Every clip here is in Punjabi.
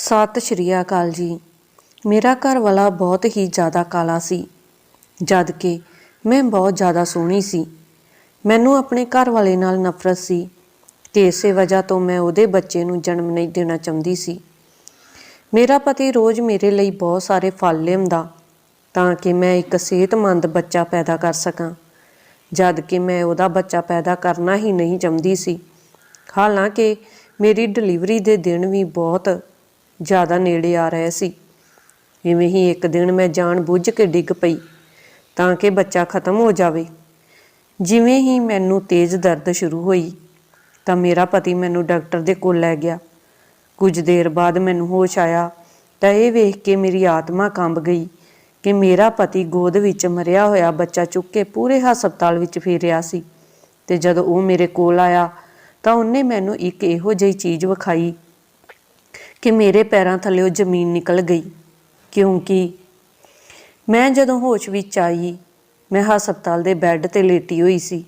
ਸਤਿ ਸ਼੍ਰੀ ਅਕਾਲ ਜੀ। ਮੇਰਾ ਘਰ ਵਾਲਾ ਬਹੁਤ ਹੀ ਜ਼ਿਆਦਾ ਕਾਲਾ ਸੀ, ਜਦ ਕਿ ਮੈਂ ਬਹੁਤ ਜ਼ਿਆਦਾ ਸੋਹਣੀ ਸੀ। ਮੈਨੂੰ ਆਪਣੇ ਘਰ ਵਾਲੇ ਨਾਲ ਨਫ਼ਰਤ ਸੀ ਤੇ ਇਸੇ ਵਜ੍ਹਾ ਤੋਂ ਮੈਂ ਉਹਦੇ ਬੱਚੇ ਨੂੰ ਜਨਮ ਨਹੀਂ ਦੇਣਾ ਚਾਹੁੰਦੀ ਸੀ। ਮੇਰਾ ਪਤੀ ਰੋਜ਼ ਮੇਰੇ ਲਈ ਬਹੁਤ ਸਾਰੇ ਫਲ ਲਿਆਉਂਦਾ ਤਾਂ ਕਿ ਮੈਂ ਇੱਕ ਸਿਹਤਮੰਦ ਬੱਚਾ ਪੈਦਾ ਕਰ ਸਕਾਂ, ਜਦ ਕਿ ਮੈਂ ਉਹਦਾ ਬੱਚਾ ਪੈਦਾ ਕਰਨਾ ਹੀ ਨਹੀਂ ਚਾਹੁੰਦੀ ਸੀ। ਹਾਲਾਂਕਿ ਮੇਰੀ ਡਿਲੀਵਰੀ ਦੇ ਦਿਨ ਵੀ ਬਹੁਤ ਜ਼ਿਆਦਾ ਨੇੜੇ ਆ ਰਹੇ ਸੀ। ਇਵੇਂ ਹੀ ਇੱਕ ਦਿਨ ਮੈਂ ਜਾਣ ਬੁੱਝ ਕੇ ਡਿੱਗ ਪਈ ਤਾਂ ਕਿ ਬੱਚਾ ਖਤਮ ਹੋ ਜਾਵੇ। ਜਿਵੇਂ ਹੀ ਮੈਨੂੰ ਤੇਜ਼ ਦਰਦ ਸ਼ੁਰੂ ਹੋਈ ਤਾਂ ਮੇਰਾ ਪਤੀ ਮੈਨੂੰ ਡਾਕਟਰ ਦੇ ਕੋਲ ਲੈ ਗਿਆ। ਕੁਝ ਦੇਰ ਬਾਅਦ ਮੈਨੂੰ ਹੋਸ਼ ਆਇਆ ਤਾਂ ਇਹ ਵੇਖ ਕੇ ਮੇਰੀ ਆਤਮਾ ਕੰਬ ਗਈ ਕਿ ਮੇਰਾ ਪਤੀ ਗੋਦ ਵਿੱਚ ਮਰਿਆ ਹੋਇਆ ਬੱਚਾ ਚੁੱਕ ਕੇ ਪੂਰੇ ਹਸਪਤਾਲ ਵਿੱਚ ਫੇਰਿਆ ਸੀ ਤੇ ਜਦੋਂ ਉਹ ਮੇਰੇ ਕੋਲ ਆਇਆ ਤਾਂ ਉਹਨੇ ਮੈਨੂੰ ਇੱਕ ਇਹੋ ਜਿਹੀ ਚੀਜ਼ ਵਿਖਾਈ ਕਿ ਮੇਰੇ ਪੈਰਾਂ ਥੱਲੇੋਂ ਜ਼ਮੀਨ ਨਿਕਲ ਗਈ, ਕਿਉਂਕਿ ਮੈਂ ਜਦੋਂ ਹੋਸ਼ ਵਿੱਚ ਆਈ, ਮੈਂ ਹਸਪਤਾਲ ਦੇ ਬੈੱਡ ਤੇ ਲੇਟੀ ਹੋਈ ਸੀ।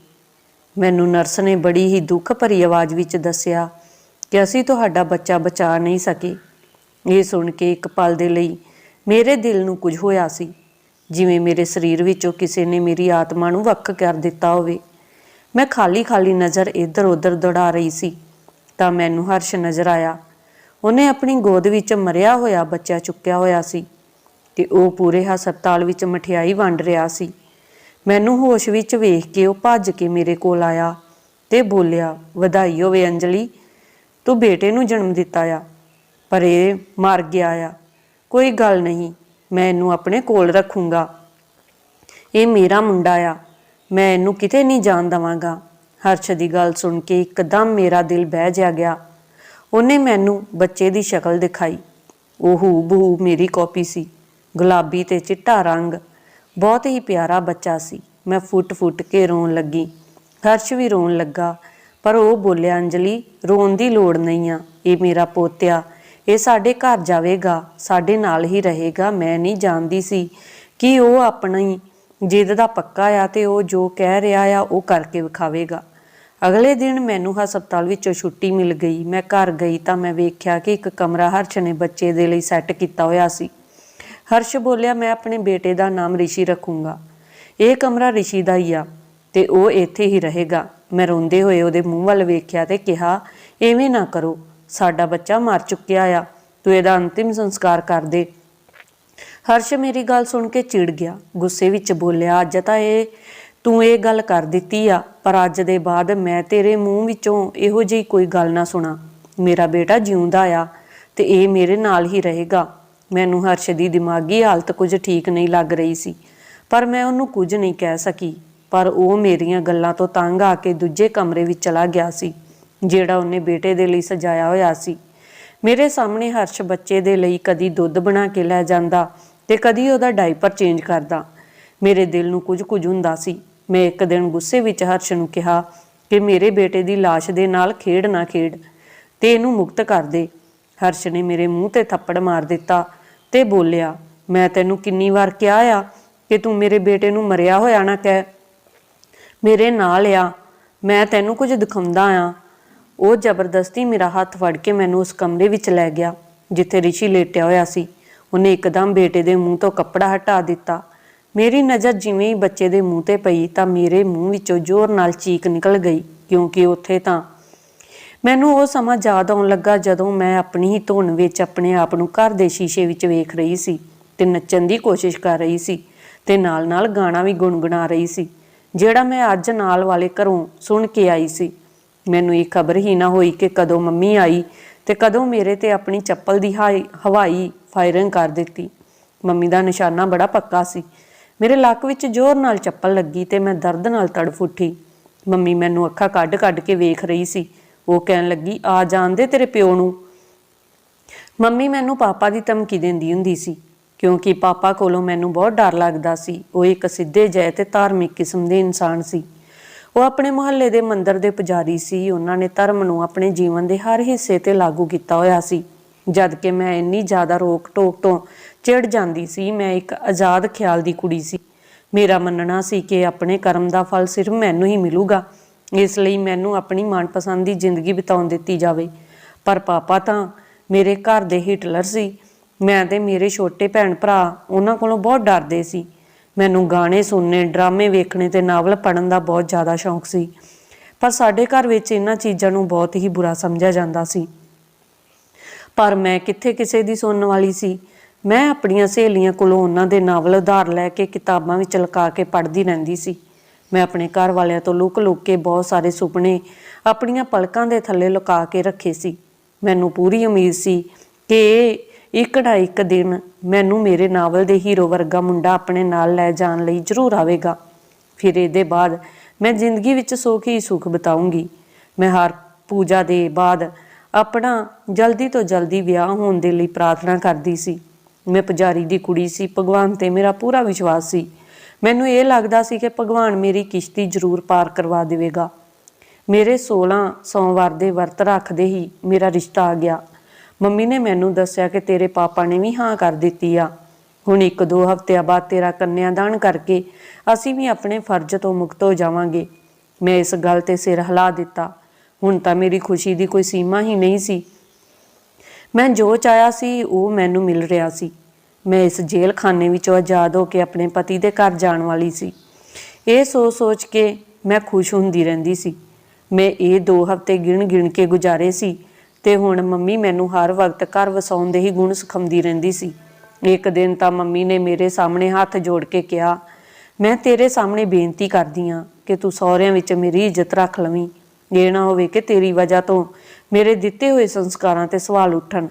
ਮੈਨੂੰ ਨਰਸ ਨੇ ਬੜੀ ਹੀ ਦੁੱਖ ਭਰੀ ਆਵਾਜ਼ ਵਿੱਚ ਦੱਸਿਆ ਕਿ ਅਸੀਂ ਤੁਹਾਡਾ ਬੱਚਾ ਬਚਾ ਨਹੀਂ ਸਕੇ। ਇਹ ਸੁਣ ਕੇ ਇੱਕ ਪਲ ਦੇ ਲਈ ਮੇਰੇ ਦਿਲ ਨੂੰ ਕੁਝ ਹੋਇਆ ਸੀ, ਜਿਵੇਂ ਮੇਰੇ ਸਰੀਰ ਵਿੱਚੋਂ ਕਿਸੇ ਨੇ ਮੇਰੀ ਆਤਮਾ ਨੂੰ ਵੱਖ ਕਰ ਦਿੱਤਾ ਹੋਵੇ। ਮੈਂ ਖਾਲੀ ਖਾਲੀ ਨਜ਼ਰ ਇੱਧਰ ਉੱਧਰ ਦੌੜਾ ਰਹੀ ਸੀ, ਤਾਂ ਮੈਨੂੰ ਹਰਸ਼ ਨਜ਼ਰ ਆਇਆ ਉਹਨੇ ਆਪਣੀ ਗੋਦ ਵਿੱਚ ਮਰਿਆ ਹੋਇਆ ਬੱਚਾ ਚੁੱਕਿਆ ਹੋਇਆ ਸੀ ਤੇ ਉਹ ਪੂਰੇ ਹਸਪਤਾਲ ਵਿੱਚ ਮਠਿਆਈ ਵੰਡ ਰਿਹਾ ਸੀ। ਮੈਨੂੰ ਹੋਸ਼ ਵਿੱਚ ਵੇਖ ਕੇ ਉਹ ਭੱਜ ਕੇ ਮੇਰੇ ਕੋਲ ਆਇਆ ਤੇ ਬੋਲਿਆ ਵਧਾਈ ਹੋਵੇ ਅੰਜਲੀ, ਤੂੰ ਬੇਟੇ ਨੂੰ ਜਨਮ ਦਿੱਤਾ ਆ, ਪਰ ਇਹ ਮਰ ਗਿਆ ਆ। ਕੋਈ ਗੱਲ ਨਹੀਂ, ਮੈਂ ਇਹਨੂੰ ਆਪਣੇ ਕੋਲ ਰੱਖੂੰਗਾ। ਇਹ ਮੇਰਾ ਮੁੰਡਾ ਆ, ਮੈਂ ਇਹਨੂੰ ਕਿਤੇ ਨਹੀਂ ਜਾਣ ਦਵਾਂਗਾ। ਹਰਸ਼ ਦੀ ਗੱਲ ਸੁਣ ਕੇ ਇੱਕਦਮ ਮੇਰਾ ਦਿਲ ਬਹਿ ਜਾ ਗਿਆ। ਉਹਨੇ ਮੈਨੂੰ ਬੱਚੇ ਦੀ ਸ਼ਕਲ ਦਿਖਾਈ। ਉਹ ਹੂ ਬਹੂ ਮੇਰੀ ਕਾਪੀ ਸੀ। ਗੁਲਾਬੀ ਤੇ ਚਿੱਟਾ ਰੰਗ। ਬਹੁਤ ਹੀ ਪਿਆਰਾ ਬੱਚਾ ਸੀ। ਮੈਂ ਫੁੱਟ-ਫੁੱਟ ਕੇ ਰੋਣ ਲੱਗੀ। ਹਰਸ਼ ਵੀ ਰੋਣ ਲੱਗਾ। ਪਰ ਉਹ ਬੋਲਿਆ, ਅੰਜਲੀ, ਰੋਣ ਦੀ ਲੋੜ ਨਹੀਂ ਆ। ਇਹ ਮੇਰਾ ਪੋਤਿਆ। ਇਹ ਸਾਡੇ ਘਰ ਜਾਵੇਗਾ। ਸਾਡੇ ਨਾਲ ਹੀ ਰਹੇਗਾ। ਮੈਂ ਨਹੀਂ ਜਾਣਦੀ ਸੀ ਕਿ ਉਹ ਆਪਣੀ ਜਿੱਦ ਦਾ ਪੱਕਾ ਆ ਤੇ ਉਹ ਜੋ ਕਹਿ ਰਿਹਾ ਆ ਉਹ ਕਰਕੇ ਵਿਖਾਵੇਗਾ। ਅਗਲੇ ਦਿਨ ਮੈਨੂੰ ਹਸਪਤਾਲ ਵਿੱਚੋਂ ਛੁੱਟੀ ਮਿਲ ਗਈ। ਮੈਂ ਘਰ ਗਈ ਤਾਂ ਮੈਂ ਵੇਖਿਆ ਕਿ ਇੱਕ ਕਮਰਾ ਹਰਸ਼ ਨੇ ਬੱਚੇ ਦੇ ਲਈ ਸੈੱਟ ਕੀਤਾ ਹੋਇਆ ਸੀ। ਹਰਸ਼ ਬੋਲਿਆ, ਮੈਂ ਆਪਣੇ ਬੇਟੇ ਦਾ ਨਾਮ ਰਿਸ਼ੀ ਰੱਖੂੰਗਾ। ਇਹ ਕਮਰਾ ਰਿਸ਼ੀ ਦਾ ਹੀ ਆ ਤੇ ਉਹ ਇੱਥੇ ਹੀ ਰਹੇਗਾ। ਮੈਂ ਰੋਂਦੇ ਹੋਏ ਉਹਦੇ ਮੂੰਹ ਵੱਲ ਵੇਖਿਆ ਤੇ ਕਿਹਾ, ਐਵੇਂ ਨਾ ਕਰੋ। ਸਾਡਾ ਬੱਚਾ ਮਰ ਚੁੱਕਿਆ ਆ। ਤੂੰ ਇਹਦਾ ਅੰਤਿਮ ਸੰਸਕਾਰ ਕਰ ਦੇ। ਹਰਸ਼ ਮੇਰੀ ਗੱਲ ਸੁਣ ਕੇ ਚਿੜ ਗਿਆ। ਗੁੱਸੇ ਵਿੱਚ ਬੋਲਿਆ, ਅੱਜ ਤਾਂ ਇਹ ਤੂੰ ਇਹ ਗੱਲ ਕਰ ਦਿੱਤੀ ਆ, ਪਰ ਅੱਜ ਦੇ ਬਾਅਦ ਮੈਂ ਤੇਰੇ ਮੂੰਹ ਵਿੱਚੋਂ ਇਹੋ ਜਿਹੀ ਕੋਈ ਗੱਲ ਨਾ ਸੁਣਾ। ਮੇਰਾ ਬੇਟਾ ਜਿਉਂਦਾ ਆ ਤੇ ਇਹ ਮੇਰੇ ਨਾਲ ਹੀ ਰਹੇਗਾ। ਮੈਨੂੰ ਹਰਸ਼ ਦੀ ਦਿਮਾਗੀ ਹਾਲਤ ਕੁਝ ਠੀਕ ਨਹੀਂ ਲੱਗ ਰਹੀ ਸੀ, ਪਰ ਮੈਂ ਉਹਨੂੰ ਕੁਝ ਨਹੀਂ ਕਹਿ ਸਕੀ। ਪਰ ਉਹ ਮੇਰੀਆਂ ਗੱਲਾਂ ਤੋਂ ਤੰਗ ਆ ਕੇ ਦੂਜੇ ਕਮਰੇ ਵਿੱਚ ਚਲਾ ਗਿਆ ਸੀ, ਜਿਹੜਾ ਉਹਨੇ ਬੇਟੇ ਦੇ ਲਈ ਸਜਾਇਆ ਹੋਇਆ ਸੀ। ਮੇਰੇ ਸਾਹਮਣੇ ਹਰਸ਼ ਬੱਚੇ ਦੇ ਲਈ ਕਦੀ ਦੁੱਧ ਬਣਾ ਕੇ ਲੈ ਜਾਂਦਾ ਤੇ ਕਦੀ ਉਹਦਾ ਡਾਈਪਰ ਚੇਂਜ ਕਰਦਾ। ਮੇਰੇ ਦਿਲ ਨੂੰ ਕੁਝ ਕੁਝ ਹੁੰਦਾ ਸੀ ਮੈਂ ਇੱਕ ਦਿਨ ਗੁੱਸੇ ਵਿੱਚ ਹਰਸ਼ ਨੂੰ ਕਿਹਾ ਕਿ ਮੇਰੇ ਬੇਟੇ ਦੀ ਲਾਸ਼ ਦੇ ਨਾਲ ਖੇਡ ਨਾ ਖੇਡ ਤੇ ਇਹਨੂੰ ਮੁਕਤ ਕਰ ਦੇ। ਹਰਸ਼ ਨੇ ਮੇਰੇ ਮੂੰਹ ਤੇ ਥੱਪੜ ਮਾਰ ਦਿੱਤਾ ਤੇ ਬੋਲਿਆ, ਮੈਂ ਤੈਨੂੰ ਕਿੰਨੀ ਵਾਰ ਕਿਹਾ ਆ ਕਿ ਤੂੰ ਮੇਰੇ ਬੇਟੇ ਨੂੰ ਮਰਿਆ ਹੋਇਆ ਨਾ ਕਹਿ। ਮੇਰੇ ਨਾਲ ਆ, ਮੈਂ ਤੈਨੂੰ ਕੁਝ ਦਿਖਾਉਂਦਾ ਆ। ਉਹ ਜ਼ਬਰਦਸਤੀ ਮੇਰਾ ਹੱਥ ਫੜ ਕੇ ਮੈਨੂੰ ਉਸ ਕਮਰੇ ਵਿੱਚ ਲੈ ਗਿਆ, ਜਿੱਥੇ ਰਿਸ਼ੀ ਲੇਟਿਆ ਹੋਇਆ ਸੀ। ਉਹਨੇ ਇੱਕਦਮ ਬੇਟੇ ਦੇ ਮੂੰਹ ਤੋਂ ਕੱਪੜਾ ਹਟਾ ਦਿੱਤਾ। ਮੇਰੀ ਨਜ਼ਰ ਜਿਵੇਂ ਹੀ ਬੱਚੇ ਦੇ ਮੂੰਹ ਤੇ ਪਈ ਤਾਂ ਮੇਰੇ ਮੂੰਹ ਵਿੱਚੋਂ ਜ਼ੋਰ ਨਾਲ ਚੀਕ ਨਿਕਲ ਗਈ, ਕਿਉਂਕਿ ਉੱਥੇ ਤਾਂ ਮੈਨੂੰ ਉਹ ਸਮਾਂ ਯਾਦ ਆਉਣ ਲੱਗਾ ਜਦੋਂ ਮੈਂ ਆਪਣੀ ਹੀ ਧੁਨ ਵਿੱਚ ਆਪਣੇ ਆਪ ਨੂੰ ਘਰ ਦੇ ਸ਼ੀਸ਼ੇ ਵਿੱਚ ਵੇਖ ਰਹੀ ਸੀ ਤੇ ਨੱਚਣ ਦੀ ਕੋਸ਼ਿਸ਼ ਕਰ ਰਹੀ ਸੀ ਤੇ ਨਾਲ-ਨਾਲ ਗਾਣਾ ਵੀ ਗੁੰਗੁਣਾ ਰਹੀ ਸੀ, ਜਿਹੜਾ ਮੈਂ ਅੱਜ ਨਾਲ ਵਾਲੇ ਘਰੋਂ ਸੁਣ ਕੇ ਆਈ ਸੀ। ਮੈਨੂੰ ਇਹ ਖਬਰ ਹੀ ਨਾ ਹੋਈ ਕਿ ਕਦੋਂ ਮੰਮੀ ਆਈ ਤੇ ਕਦੋਂ ਮੇਰੇ ਤੇ ਆਪਣੀ ਚੱਪਲ ਦੀ ਹਾਈ- ਹਵਾਈ ਫਾਇਰਿੰਗ ਕਰ ਦਿੱਤੀ। ਮੰਮੀ ਦਾ ਨਿਸ਼ਾਨਾ ਬੜਾ ਪੱਕਾ ਸੀ ਮੇਰੇ ਲੱਕ ਵਿੱਚ ਜ਼ੋਰ ਨਾਲ ਚੱਪਲ ਲੱਗੀ ਤੇ ਮੈਂ ਦਰਦ ਨਾਲ ਤੜਫ ਉੱਠੀ। ਮੰਮੀ ਮੈਨੂੰ ਅੱਖਾਂ ਕੱਢ-ਕੱਢ ਕੇ ਵੇਖ ਰਹੀ ਸੀ। ਉਹ ਕਹਿਣ ਲੱਗੀ, ਆ ਜਾਣਦੇ ਤੇਰੇ ਪਿਓ ਨੂੰ। ਮੰਮੀ ਮੈਨੂੰ ਪਾਪਾ ਦੀ ਧਮਕੀ ਦਿੰਦੀ ਹੁੰਦੀ ਸੀ, ਕਿਉਂਕਿ ਪਾਪਾ ਕੋਲੋਂ ਮੈਨੂੰ ਬਹੁਤ ਡਰ ਲੱਗਦਾ ਸੀ। ਉਹ ਇੱਕ ਸਿੱਧੇ ਜੈ ਤੇ ਧਾਰਮਿਕ ਕਿਸਮ ਦੇ ਇਨਸਾਨ ਸੀ। ਉਹ ਆਪਣੇ ਮੁਹੱਲੇ ਦੇ ਮੰਦਰ ਦੇ ਪੁਜਾਰੀ ਸੀ। ਉਹਨਾਂ ਨੇ ਧਰਮ ਨੂੰ ਆਪਣੇ ਜੀਵਨ ਦੇ ਹਰ ਹਿੱਸੇ ਤੇ ਲਾਗੂ ਕੀਤਾ ਹੋਇਆ ਸੀ। ਜਦ ਕਿ ਮੈਂ ਇੰਨੀ ਜ਼ਿਆਦਾ ਰੋਕ ਟੋਕ ਤੋਂ ਚਿੜ ਜਾਂਦੀ ਸੀ। ਮੈਂ ਇੱਕ ਆਜ਼ਾਦ ਖਿਆਲ ਦੀ ਕੁੜੀ ਸੀ। ਮੇਰਾ ਮੰਨਣਾ ਸੀ ਕਿ ਆਪਣੇ ਕਰਮ ਦਾ ਫਲ ਸਿਰਫ ਮੈਨੂੰ ਹੀ ਮਿਲੂਗਾ। ਇਸ ਲਈ ਮੈਨੂੰ ਆਪਣੀ ਮਨਪਸੰਦ ਦੀ ਜ਼ਿੰਦਗੀ ਬਿਤਾਉਣ ਦਿੱਤੀ ਜਾਵੇ। ਪਰ ਪਾਪਾ ਤਾਂ ਮੇਰੇ ਘਰ ਦੇ ਹਿਟਲਰ ਸੀ। ਮੈਂ ਤੇ ਮੇਰੇ ਛੋਟੇ ਭੈਣ ਭਰਾ ਉਹਨਾਂ ਕੋਲੋਂ ਬਹੁਤ ਡਰਦੇ ਸੀ। ਮੈਨੂੰ ਗਾਣੇ ਸੁਣਨੇ, ਡਰਾਮੇ ਵੇਖਣੇ ਤੇ ਨਾਵਲ ਪੜ੍ਹਨ ਦਾ ਬਹੁਤ ਜ਼ਿਆਦਾ ਸ਼ੌਂਕ ਸੀ। ਪਰ ਸਾਡੇ ਘਰ ਵਿੱਚ ਇਹਨਾਂ ਚੀਜ਼ਾਂ ਨੂੰ ਬਹੁਤ ਹੀ ਬੁਰਾ ਸਮਝਿਆ ਜਾਂਦਾ ਸੀ। ਪਰ ਮੈਂ ਕਿੱਥੇ ਕਿਸੇ ਦੀ ਸੁਣਨ ਵਾਲੀ ਸੀ? ਮੈਂ ਆਪਣੀਆਂ ਸਹੇਲੀਆਂ ਕੋਲੋਂ ਉਹਨਾਂ ਦੇ ਨਾਵਲ ਉਧਾਰ ਲੈ ਕੇ ਕਿਤਾਬਾਂ ਵਿੱਚ ਲਗਾ ਕੇ ਪੜ੍ਹਦੀ ਰਹਿੰਦੀ ਸੀ। ਮੈਂ ਆਪਣੇ ਘਰ ਵਾਲਿਆਂ ਤੋਂ ਲੁਕ-ਲੁਕ ਕੇ ਬਹੁਤ ਸਾਰੇ ਸੁਪਨੇ ਆਪਣੀਆਂ ਪਲਕਾਂ ਦੇ ਥੱਲੇ ਲੁਕਾ ਕੇ ਰੱਖੇ ਸੀ। ਮੈਨੂੰ ਪੂਰੀ ਉਮੀਦ ਸੀ ਕਿ ਇਹ ਇੱਕ ਨਾ ਇੱਕ ਦਿਨ ਮੈਨੂੰ ਮੇਰੇ ਨਾਵਲ ਦੇ ਹੀਰੋ ਵਰਗਾ ਮੁੰਡਾ ਆਪਣੇ ਨਾਲ ਲੈ ਜਾਣ ਲਈ ਜ਼ਰੂਰ ਆਵੇਗਾ। ਫਿਰ ਇਹਦੇ ਬਾਅਦ ਮੈਂ ਜ਼ਿੰਦਗੀ ਵਿੱਚ ਸੁੱਖ ਹੀ ਸੁੱਖ ਬਿਤਾਉਂਗੀ ਮੈਂ ਹਰ ਪੂਜਾ ਦੇ ਬਾਅਦ ਆਪਣਾ ਜਲਦੀ ਤੋਂ ਜਲਦੀ ਵਿਆਹ ਹੋਣ ਦੇ ਲਈ ਪ੍ਰਾਰਥਨਾ ਕਰਦੀ ਸੀ। ਮੈਂ ਪੁਜਾਰੀ ਦੀ ਕੁੜੀ ਸੀ, ਭਗਵਾਨ ਤੇ ਮੇਰਾ ਪੂਰਾ ਵਿਸ਼ਵਾਸ ਸੀ। ਮੈਨੂੰ ਇਹ ਲੱਗਦਾ ਸੀ ਕਿ ਭਗਵਾਨ ਮੇਰੀ ਕਿਸ਼ਤੀ ਜ਼ਰੂਰ ਪਾਰ ਕਰਵਾ ਦੇਵੇਗਾ। ਮੇਰੇ 16 ਸੋਮਵਾਰ ਦੇ ਵਰਤ ਰੱਖਦੇ ਹੀ ਮੇਰਾ ਰਿਸ਼ਤਾ ਆ ਗਿਆ। ਮੰਮੀ ਨੇ ਮੈਨੂੰ ਦੱਸਿਆ ਕਿ ਤੇਰੇ ਪਾਪਾ ਨੇ ਵੀ ਹਾਂ ਕਰ ਦਿੱਤੀ ਆ। ਹੁਣ ਇੱਕ ਦੋ ਹਫ਼ਤਿਆਂ ਬਾਅਦ ਤੇਰਾ ਕੰਨਿਆਦਾਨ ਕਰਕੇ ਅਸੀਂ ਵੀ ਆਪਣੇ ਫਰਜ਼ ਤੋਂ ਮੁਕਤ ਹੋ ਜਾਵਾਂਗੇ। ਮੈਂ ਇਸ ਗੱਲ ਤੇ ਸਿਰ ਹਿਲਾ ਦਿੱਤਾ। ਹੁਣ ਤਾਂ ਮੇਰੀ ਖੁਸ਼ੀ ਦੀ ਕੋਈ ਸੀਮਾ ਹੀ ਨਹੀਂ ਸੀ। ਮੈਂ ਜੋ ਚਾਹਿਆ ਸੀ, ਉਹ ਮੈਨੂੰ ਮਿਲ ਰਿਹਾ ਸੀ। ਮੈਂ ਇਸ ਜੇਲ੍ਹ ਖਾਨੇ ਵਿੱਚੋਂ ਆਜ਼ਾਦ ਹੋ ਕੇ ਆਪਣੇ ਪਤੀ ਦੇ ਘਰ ਜਾਣ ਵਾਲੀ ਸੀ। ਇਹ ਸੋਚ ਸੋਚ ਕੇ ਮੈਂ ਖੁਸ਼ ਹੁੰਦੀ ਰਹਿੰਦੀ ਸੀ। ਮੈਂ ਇਹ ਦੋ ਹਫ਼ਤੇ ਗਿਣ ਗਿਣ ਕੇ ਗੁਜ਼ਾਰੇ ਸੀ ਤੇ ਹੁਣ ਮੰਮੀ ਮੈਨੂੰ ਹਰ ਵਕਤ ਘਰ ਵਸਾਉਣ ਦੇ ਹੀ ਗੁਣ ਸਿਖਾਉਂਦੀ ਰਹਿੰਦੀ ਸੀ। ਇੱਕ ਦਿਨ ਤਾਂ ਮੰਮੀ ਨੇ ਮੇਰੇ ਸਾਹਮਣੇ ਹੱਥ ਜੋੜ ਕੇ ਕਿਹਾ, ਮੈਂ ਤੇਰੇ ਸਾਹਮਣੇ ਬੇਨਤੀ ਕਰਦੀ ਆ ਕਿ ਤੂੰ ਸਹੁਰਿਆਂ ਵਿੱਚ ਮੇਰੀ ਇੱਜ਼ਤ ਰੱਖ ਲਵੀਂ। ਇਹ ਨਾ ਹੋਵੇ ਕਿ ਤੇਰੀ ਵਜ੍ਹਾ ਤੋਂ ਮੇਰੇ ਦਿੱਤੇ ਹੋਏ ਸੰਸਕਾਰਾਂ ਤੇ ਸਵਾਲ ਉੱਠਣ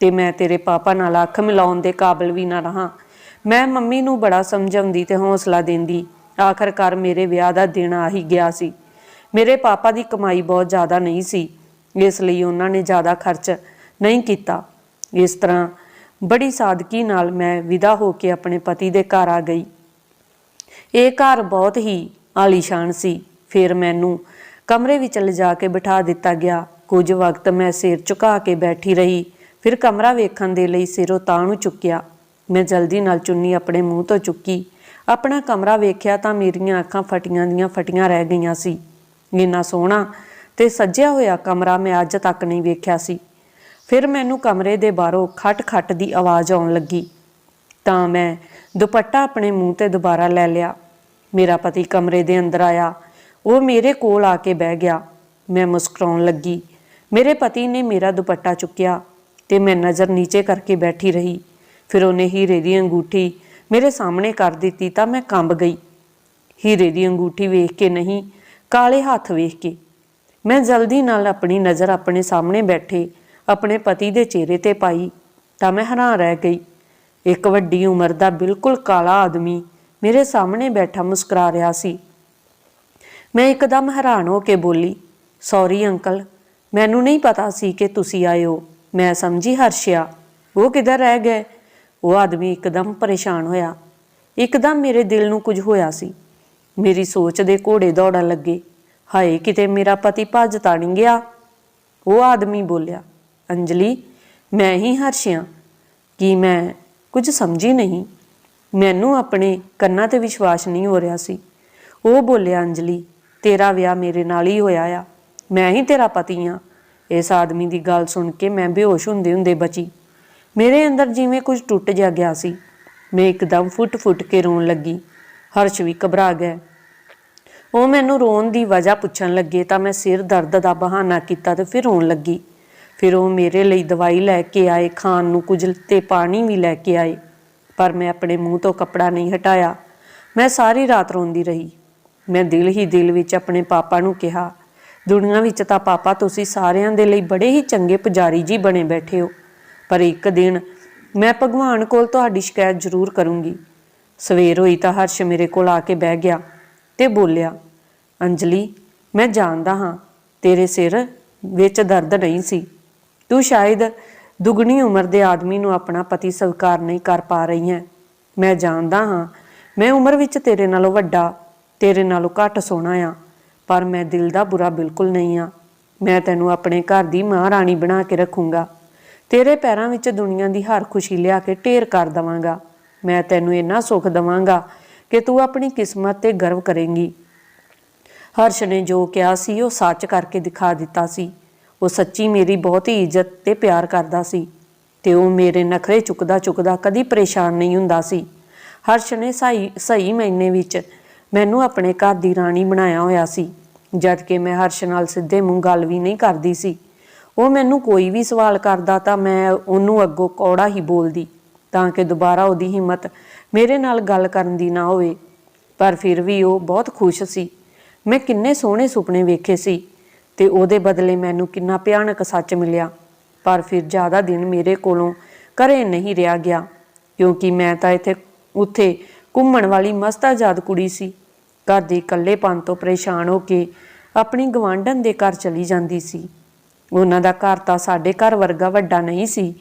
ਤੇ ਮੈਂ ਤੇਰੇ ਪਾਪਾ ਨਾਲ ਅੱਖ ਮਿਲਾਉਣ ਦੇ ਕਾਬਿਲ ਵੀ ਨਾ ਰਹਾ। ਮੈਂ ਮੰਮੀ ਨੂੰ ਬੜਾ ਸਮਝਾਉਂਦੀ ਤੇ ਹੌਸਲਾ ਦਿੰਦੀ, ਆਖਰਕਾਰ ਮੇਰੇ ਵਿਆਹ ਦਾ ਦਿਨ ਆ ਹੀ ਗਿਆ ਸੀ। ਮੇਰੇ ਪਾਪਾ ਦੀ ਕਮਾਈ ਬਹੁਤ ਜ਼ਿਆਦਾ ਨਹੀਂ ਸੀ, ਇਸ ਲਈ ਉਹਨਾਂ ਨੇ ਜ਼ਿਆਦਾ ਖਰਚ ਨਹੀਂ ਕੀਤਾ। ਇਸ ਤਰ੍ਹਾਂ ਬੜੀ ਸਾਦਗੀ ਨਾਲ ਮੈਂ ਵਿਦਾ ਹੋ ਕੇ ਆਪਣੇ ਪਤੀ ਦੇ ਘਰ ਆ ਗਈ। ਇਹ ਘਰ ਬਹੁਤ ਹੀ ਆਲੀਸ਼ਾਨ ਸੀ। ਫਿਰ ਮੈਨੂੰ ਕਮਰੇ ਵਿੱਚ ਲਿਜਾ ਕੇ ਬਿਠਾ ਦਿੱਤਾ ਗਿਆ। ਕੁਝ ਵਕਤ ਮੈਂ ਸਿਰ ਝੁਕਾ ਕੇ ਬੈਠੀ ਰਹੀ। ਫਿਰ ਕਮਰਾ ਵੇਖਣ ਦੇ ਲਈ ਸਿਰੋਂ ਤਾਂ ਨੂੰ ਚੁੱਕਿਆ। ਮੈਂ ਜਲਦੀ ਨਾਲ ਚੁੰਨੀ ਆਪਣੇ ਮੂੰਹ ਤੋਂ ਚੁੱਕੀ। ਆਪਣਾ ਕਮਰਾ ਵੇਖਿਆ ਤਾਂ ਮੇਰੀਆਂ ਅੱਖਾਂ ਫਟੀਆਂ ਦੀਆਂ ਫਟੀਆਂ ਰਹਿ ਗਈਆਂ ਸੀ। ਇੰਨਾ ਸੋਹਣਾ ਤੇ ਸੱਜਿਆ ਹੋਇਆ ਕਮਰਾ ਮੈਂ ਅੱਜ ਤੱਕ ਨਹੀਂ ਵੇਖਿਆ ਸੀ। ਫਿਰ ਮੈਨੂੰ ਕਮਰੇ ਦੇ ਬਾਹਰੋਂ ਖਟ-ਖਟ ਦੀ ਆਵਾਜ਼ ਆਉਣ ਲੱਗੀ। ਤਾਂ ਮੈਂ ਦੁਪੱਟਾ ਆਪਣੇ ਮੂੰਹ ਤੇ ਦੁਬਾਰਾ ਲੈ ਲਿਆ। ਮੇਰਾ ਪਤੀ ਕਮਰੇ ਦੇ ਅੰਦਰ ਆਇਆ। ਉਹ ਮੇਰੇ ਕੋਲ ਆ ਕੇ ਬਹਿ ਗਿਆ। ਮੈਂ ਮੁਸਕਰਾਉਣ ਲੱਗੀ। ਮੇਰੇ ਪਤੀ ਨੇ ਮੇਰਾ ਦੁਪੱਟਾ ਚੁੱਕਿਆ ਤੇ ਮੈਂ ਨਜ਼ਰ ਨੀਚੇ ਕਰਕੇ ਬੈਠੀ ਰਹੀ। ਫਿਰ ਉਹਨੇ ਹੀਰੇ ਦੀ ਅੰਗੂਠੀ ਮੇਰੇ ਸਾਹਮਣੇ ਕਰ ਦਿੱਤੀ ਤਾਂ ਮੈਂ ਕੰਬ ਗਈ। ਹੀਰੇ ਦੀ ਅੰਗੂਠੀ ਵੇਖ ਕੇ ਨਹੀਂ, ਕਾਲੇ ਹੱਥ ਵੇਖ ਕੇ। ਮੈਂ ਜਲਦੀ ਨਾਲ ਆਪਣੀ ਨਜ਼ਰ ਆਪਣੇ ਸਾਹਮਣੇ ਬੈਠੇ, ਆਪਣੇ ਪਤੀ ਦੇ ਚਿਹਰੇ ਤੇ ਪਾਈ ਤਾਂ ਮੈਂ ਹੈਰਾਨ ਰਹਿ ਗਈ। ਇੱਕ ਵੱਡੀ ਉਮਰ ਦਾ ਬਿਲਕੁਲ ਕਾਲਾ ਆਦਮੀ ਮੇਰੇ ਸਾਹਮਣੇ ਬੈਠਾ ਮੁਸਕਰਾ ਰਿਹਾ ਸੀ। ਮੈਂ ਇੱਕਦਮ ਹੈਰਾਨ ਹੋ ਕੇ ਬੋਲੀ ਸੌਰੀ ਅੰਕਲ, ਮੈਨੂੰ ਨਹੀਂ ਪਤਾ ਸੀ ਕਿ ਤੁਸੀਂ ਆਏ ਹੋ। ਮੈਂ ਸਮਝੀ ਹਰਸ਼ਿਆ, ਉਹ ਕਿੱਧਰ ਰਹਿ ਗਏ? ਉਹ ਆਦਮੀ ਇੱਕਦਮ ਪਰੇਸ਼ਾਨ ਹੋਇਆ। ਇੱਕਦਮ ਮੇਰੇ ਦਿਲ ਨੂੰ ਕੁਝ ਹੋਇਆ ਸੀ। ਮੇਰੀ ਸੋਚ ਦੇ ਘੋੜੇ ਦੌੜਨ ਲੱਗੇ। ਹਾਏ, ਕਿਤੇ ਮੇਰਾ ਪਤੀ ਭੱਜ ਤਾਂ ਨਹੀਂ ਗਿਆ? ਉਹ ਆਦਮੀ ਬੋਲਿਆ। ਅੰਜਲੀ, ਮੈਂ ਹੀ ਹਰਸ਼ਿਆ। ਕਿ ਮੈਂ ਕੁਝ ਸਮਝੀ ਨਹੀਂ? ਮੈਨੂੰ ਆਪਣੇ ਕੰਨਾਂ ਤੇ ਵਿਸ਼ਵਾਸ ਨਹੀਂ ਹੋ ਰਿਹਾ ਸੀ। ਉਹ ਬੋਲਿਆ, ਅੰਜਲੀ ਤੇਰਾ ਵਿਆਹ ਮੇਰੇ ਨਾਲ ਹੀ ਹੋਇਆ ਆ। ਮੈਂ ਹੀ ਤੇਰਾ ਪਤੀ ਆ। ਇਸ ਆਦਮੀ ਦੀ ਗੱਲ ਸੁਣ ਕੇ ਮੈਂ ਬੇਹੋਸ਼ ਹੁੰਦੇ ਹੁੰਦੇ ਬਚੀ। ਮੇਰੇ ਅੰਦਰ ਜਿਵੇਂ ਕੁਝ ਟੁੱਟ ਜਾ ਗਿਆ ਸੀ। ਮੈਂ ਇੱਕਦਮ ਫੁੱਟ-ਫੁੱਟ ਕੇ ਰੋਣ ਲੱਗੀ। ਹਰਸ਼ ਵੀ ਘਬਰਾ ਗਿਆ ਉਹ ਮੈਨੂੰ ਰੋਣ ਦੀ ਵਜ੍ਹਾ ਪੁੱਛਣ ਲੱਗੇ ਤਾਂ ਮੈਂ ਸਿਰ ਦਰਦ ਦਾ ਬਹਾਨਾ ਕੀਤਾ ਤੇ ਫਿਰ ਰੋਣ ਲੱਗੀ। ਫਿਰ ਉਹ ਮੇਰੇ ਲਈ ਦਵਾਈ ਲੈ ਕੇ ਆਏ, ਖਾਣ ਨੂੰ ਕੁਝ ਤੇ ਪਾਣੀ ਵੀ ਲੈ ਕੇ ਆਏ। ਪਰ ਮੈਂ ਆਪਣੇ ਮੂੰਹ ਤੋਂ ਕੱਪੜਾ ਨਹੀਂ ਹਟਾਇਆ। ਮੈਂ ਸਾਰੀ ਰਾਤ ਰੋਂਦੀ ਰਹੀ। ਮੈਂ ਦਿਲ ਹੀ ਦਿਲ ਵਿੱਚ ਆਪਣੇ ਪਾਪਾ ਨੂੰ ਕਿਹਾ, ਦੁਨੀਆ ਵਿੱਚ ਤਾਂ ਪਾਪਾ ਤੁਸੀਂ ਸਾਰਿਆਂ ਦੇ ਲਈ ਬੜੇ ਹੀ ਚੰਗੇ ਪੁਜਾਰੀ ਜੀ ਬਣੇ ਬੈਠੇ ਹੋ, ਪਰ ਇੱਕ ਦਿਨ ਮੈਂ ਭਗਵਾਨ ਕੋਲ ਤੁਹਾਡੀ ਸ਼ਿਕਾਇਤ ਜ਼ਰੂਰ ਕਰੂੰਗੀ। ਸਵੇਰ ਹੋਈ ਤਾਂ ਹਰਸ਼ ਮੇਰੇ ਕੋਲ ਆ ਕੇ ਬਹਿ ਗਿਆ ਤੇ ਬੋਲਿਆ, ਅੰਜਲੀ, ਮੈਂ ਜਾਣਦਾ ਹਾਂ, ਤੇਰੇ ਸਿਰ ਵਿੱਚ ਦਰਦ ਨਹੀਂ ਸੀ। ਤੂੰ ਸ਼ਾਇਦ ਦੁਗਣੀ ਉਮਰ ਦੇ ਆਦਮੀ ਨੂੰ ਆਪਣਾ ਪਤੀ ਸਵੀਕਾਰ ਨਹੀਂ ਕਰ ਪਾ ਰਹੀ ਹੈ। ਮੈਂ ਜਾਣਦਾ ਹਾਂ, ਮੈਂ ਉਮਰ ਵਿੱਚ ਤੇਰੇ ਨਾਲੋਂ ਵੱਡਾ ਤੇਰੇ ਨਾਲੋਂ ਘੱਟ ਸੋਹਣਾ ਆ, ਪਰ ਮੈਂ ਦਿਲ ਦਾ ਬੁਰਾ ਬਿਲਕੁਲ ਨਹੀਂ ਆ। ਮੈਂ ਤੈਨੂੰ ਆਪਣੇ ਘਰ ਦੀ ਮਹਾਰਾਣੀ ਬਣਾ ਕੇ ਰੱਖੂੰਗਾ। ਤੇਰੇ ਪੈਰਾਂ ਵਿੱਚ ਦੁਨੀਆ ਦੀ ਹਰ ਖੁਸ਼ੀ ਲਿਆ ਕੇ ਢੇਰ ਕਰ ਦਵਾਂਗਾ। ਮੈਂ ਤੈਨੂੰ ਇੰਨਾ ਸੁੱਖ ਦਵਾਂਗਾ ਕਿ ਤੂੰ ਆਪਣੀ ਕਿਸਮਤ ਤੇ ਗਰਵ ਕਰੇਂਗੀ। ਹਰਸ਼ ਨੇ ਜੋ ਕਿਹਾ ਸੀ, ਉਹ ਸੱਚ ਕਰਕੇ ਦਿਖਾ ਦਿੱਤਾ ਸੀ। ਉਹ ਸੱਚੀ ਮੇਰੀ ਬਹੁਤ ਹੀ ਇੱਜ਼ਤ ਤੇ ਪਿਆਰ ਕਰਦਾ ਸੀ ਤੇ ਉਹ ਮੇਰੇ ਨਖਰੇ ਚੁੱਕਦਾ ਚੁੱਕਦਾ ਕਦੀ ਪਰੇਸ਼ਾਨ ਨਹੀਂ ਹੁੰਦਾ ਸੀ। ਹਰਸ਼ ਨੇ ਸਹੀ ਸਹੀ ਮਹੀਨੇ ਵਿੱਚ ਮੈਨੂੰ ਆਪਣੇ ਘਰ ਦੀ ਰਾਣੀ ਬਣਾਇਆ ਹੋਇਆ ਸੀ, ਜਦ ਕਿ ਮੈਂ ਹਰਸ਼ ਨਾਲ ਸਿੱਧੇ ਮੂੰਹ ਗੱਲ ਵੀ ਨਹੀਂ ਕਰਦੀ ਸੀ। ਉਹ ਮੈਨੂੰ ਕੋਈ ਵੀ ਸਵਾਲ ਕਰਦਾ ਤਾਂ ਮੈਂ ਉਹਨੂੰ ਅੱਗੋਂ ਕੌੜਾ ਹੀ ਬੋਲਦੀ, ਤਾਂ ਕਿ ਦੁਬਾਰਾ ਉਹਦੀ ਹਿੰਮਤ ਮੇਰੇ ਨਾਲ ਗੱਲ ਕਰਨ ਦੀ ਨਾ ਹੋਵੇ। ਪਰ ਫਿਰ ਵੀ ਉਹ ਬਹੁਤ ਖੁਸ਼ ਸੀ। ਮੈਂ ਕਿੰਨੇ ਸੋਹਣੇ ਸੁਪਨੇ ਵੇਖੇ ਸੀ ਤੇ ਉਹਦੇ ਬਦਲੇ ਮੈਨੂੰ ਕਿੰਨਾ ਭਿਆਨਕ ਸੱਚ ਮਿਲਿਆ। ਪਰ ਫਿਰ ਜ਼ਿਆਦਾ ਦਿਨ ਮੇਰੇ ਕੋਲੋਂ ਘਰੇ ਨਹੀਂ ਰਿਹਾ ਗਿਆ, ਕਿਉਂਕਿ ਮੈਂ ਤਾਂ ਇੱਥੇ, ਉੱਥੇ ਘੁੰਮਣ ਵਾਲੀ ਮਸਤ ਆਜ਼ਾਦ ਕੁੜੀ ਸੀ। ਘਰ ਦੇ ਇਕੱਲੇਪਨ ਤੋਂ ਪਰੇਸ਼ਾਨ ਹੋ ਕੇ ਆਪਣੀ ਗਵਾਂਢਣ ਦੇ ਘਰ ਚਲੀ ਜਾਂਦੀ ਸੀ। ਉਹਨਾਂ ਦਾ ਘਰ ਤਾਂ ਸਾਡੇ ਘਰ ਵਰਗਾ ਵੱਡਾ ਨਹੀਂ ਸੀ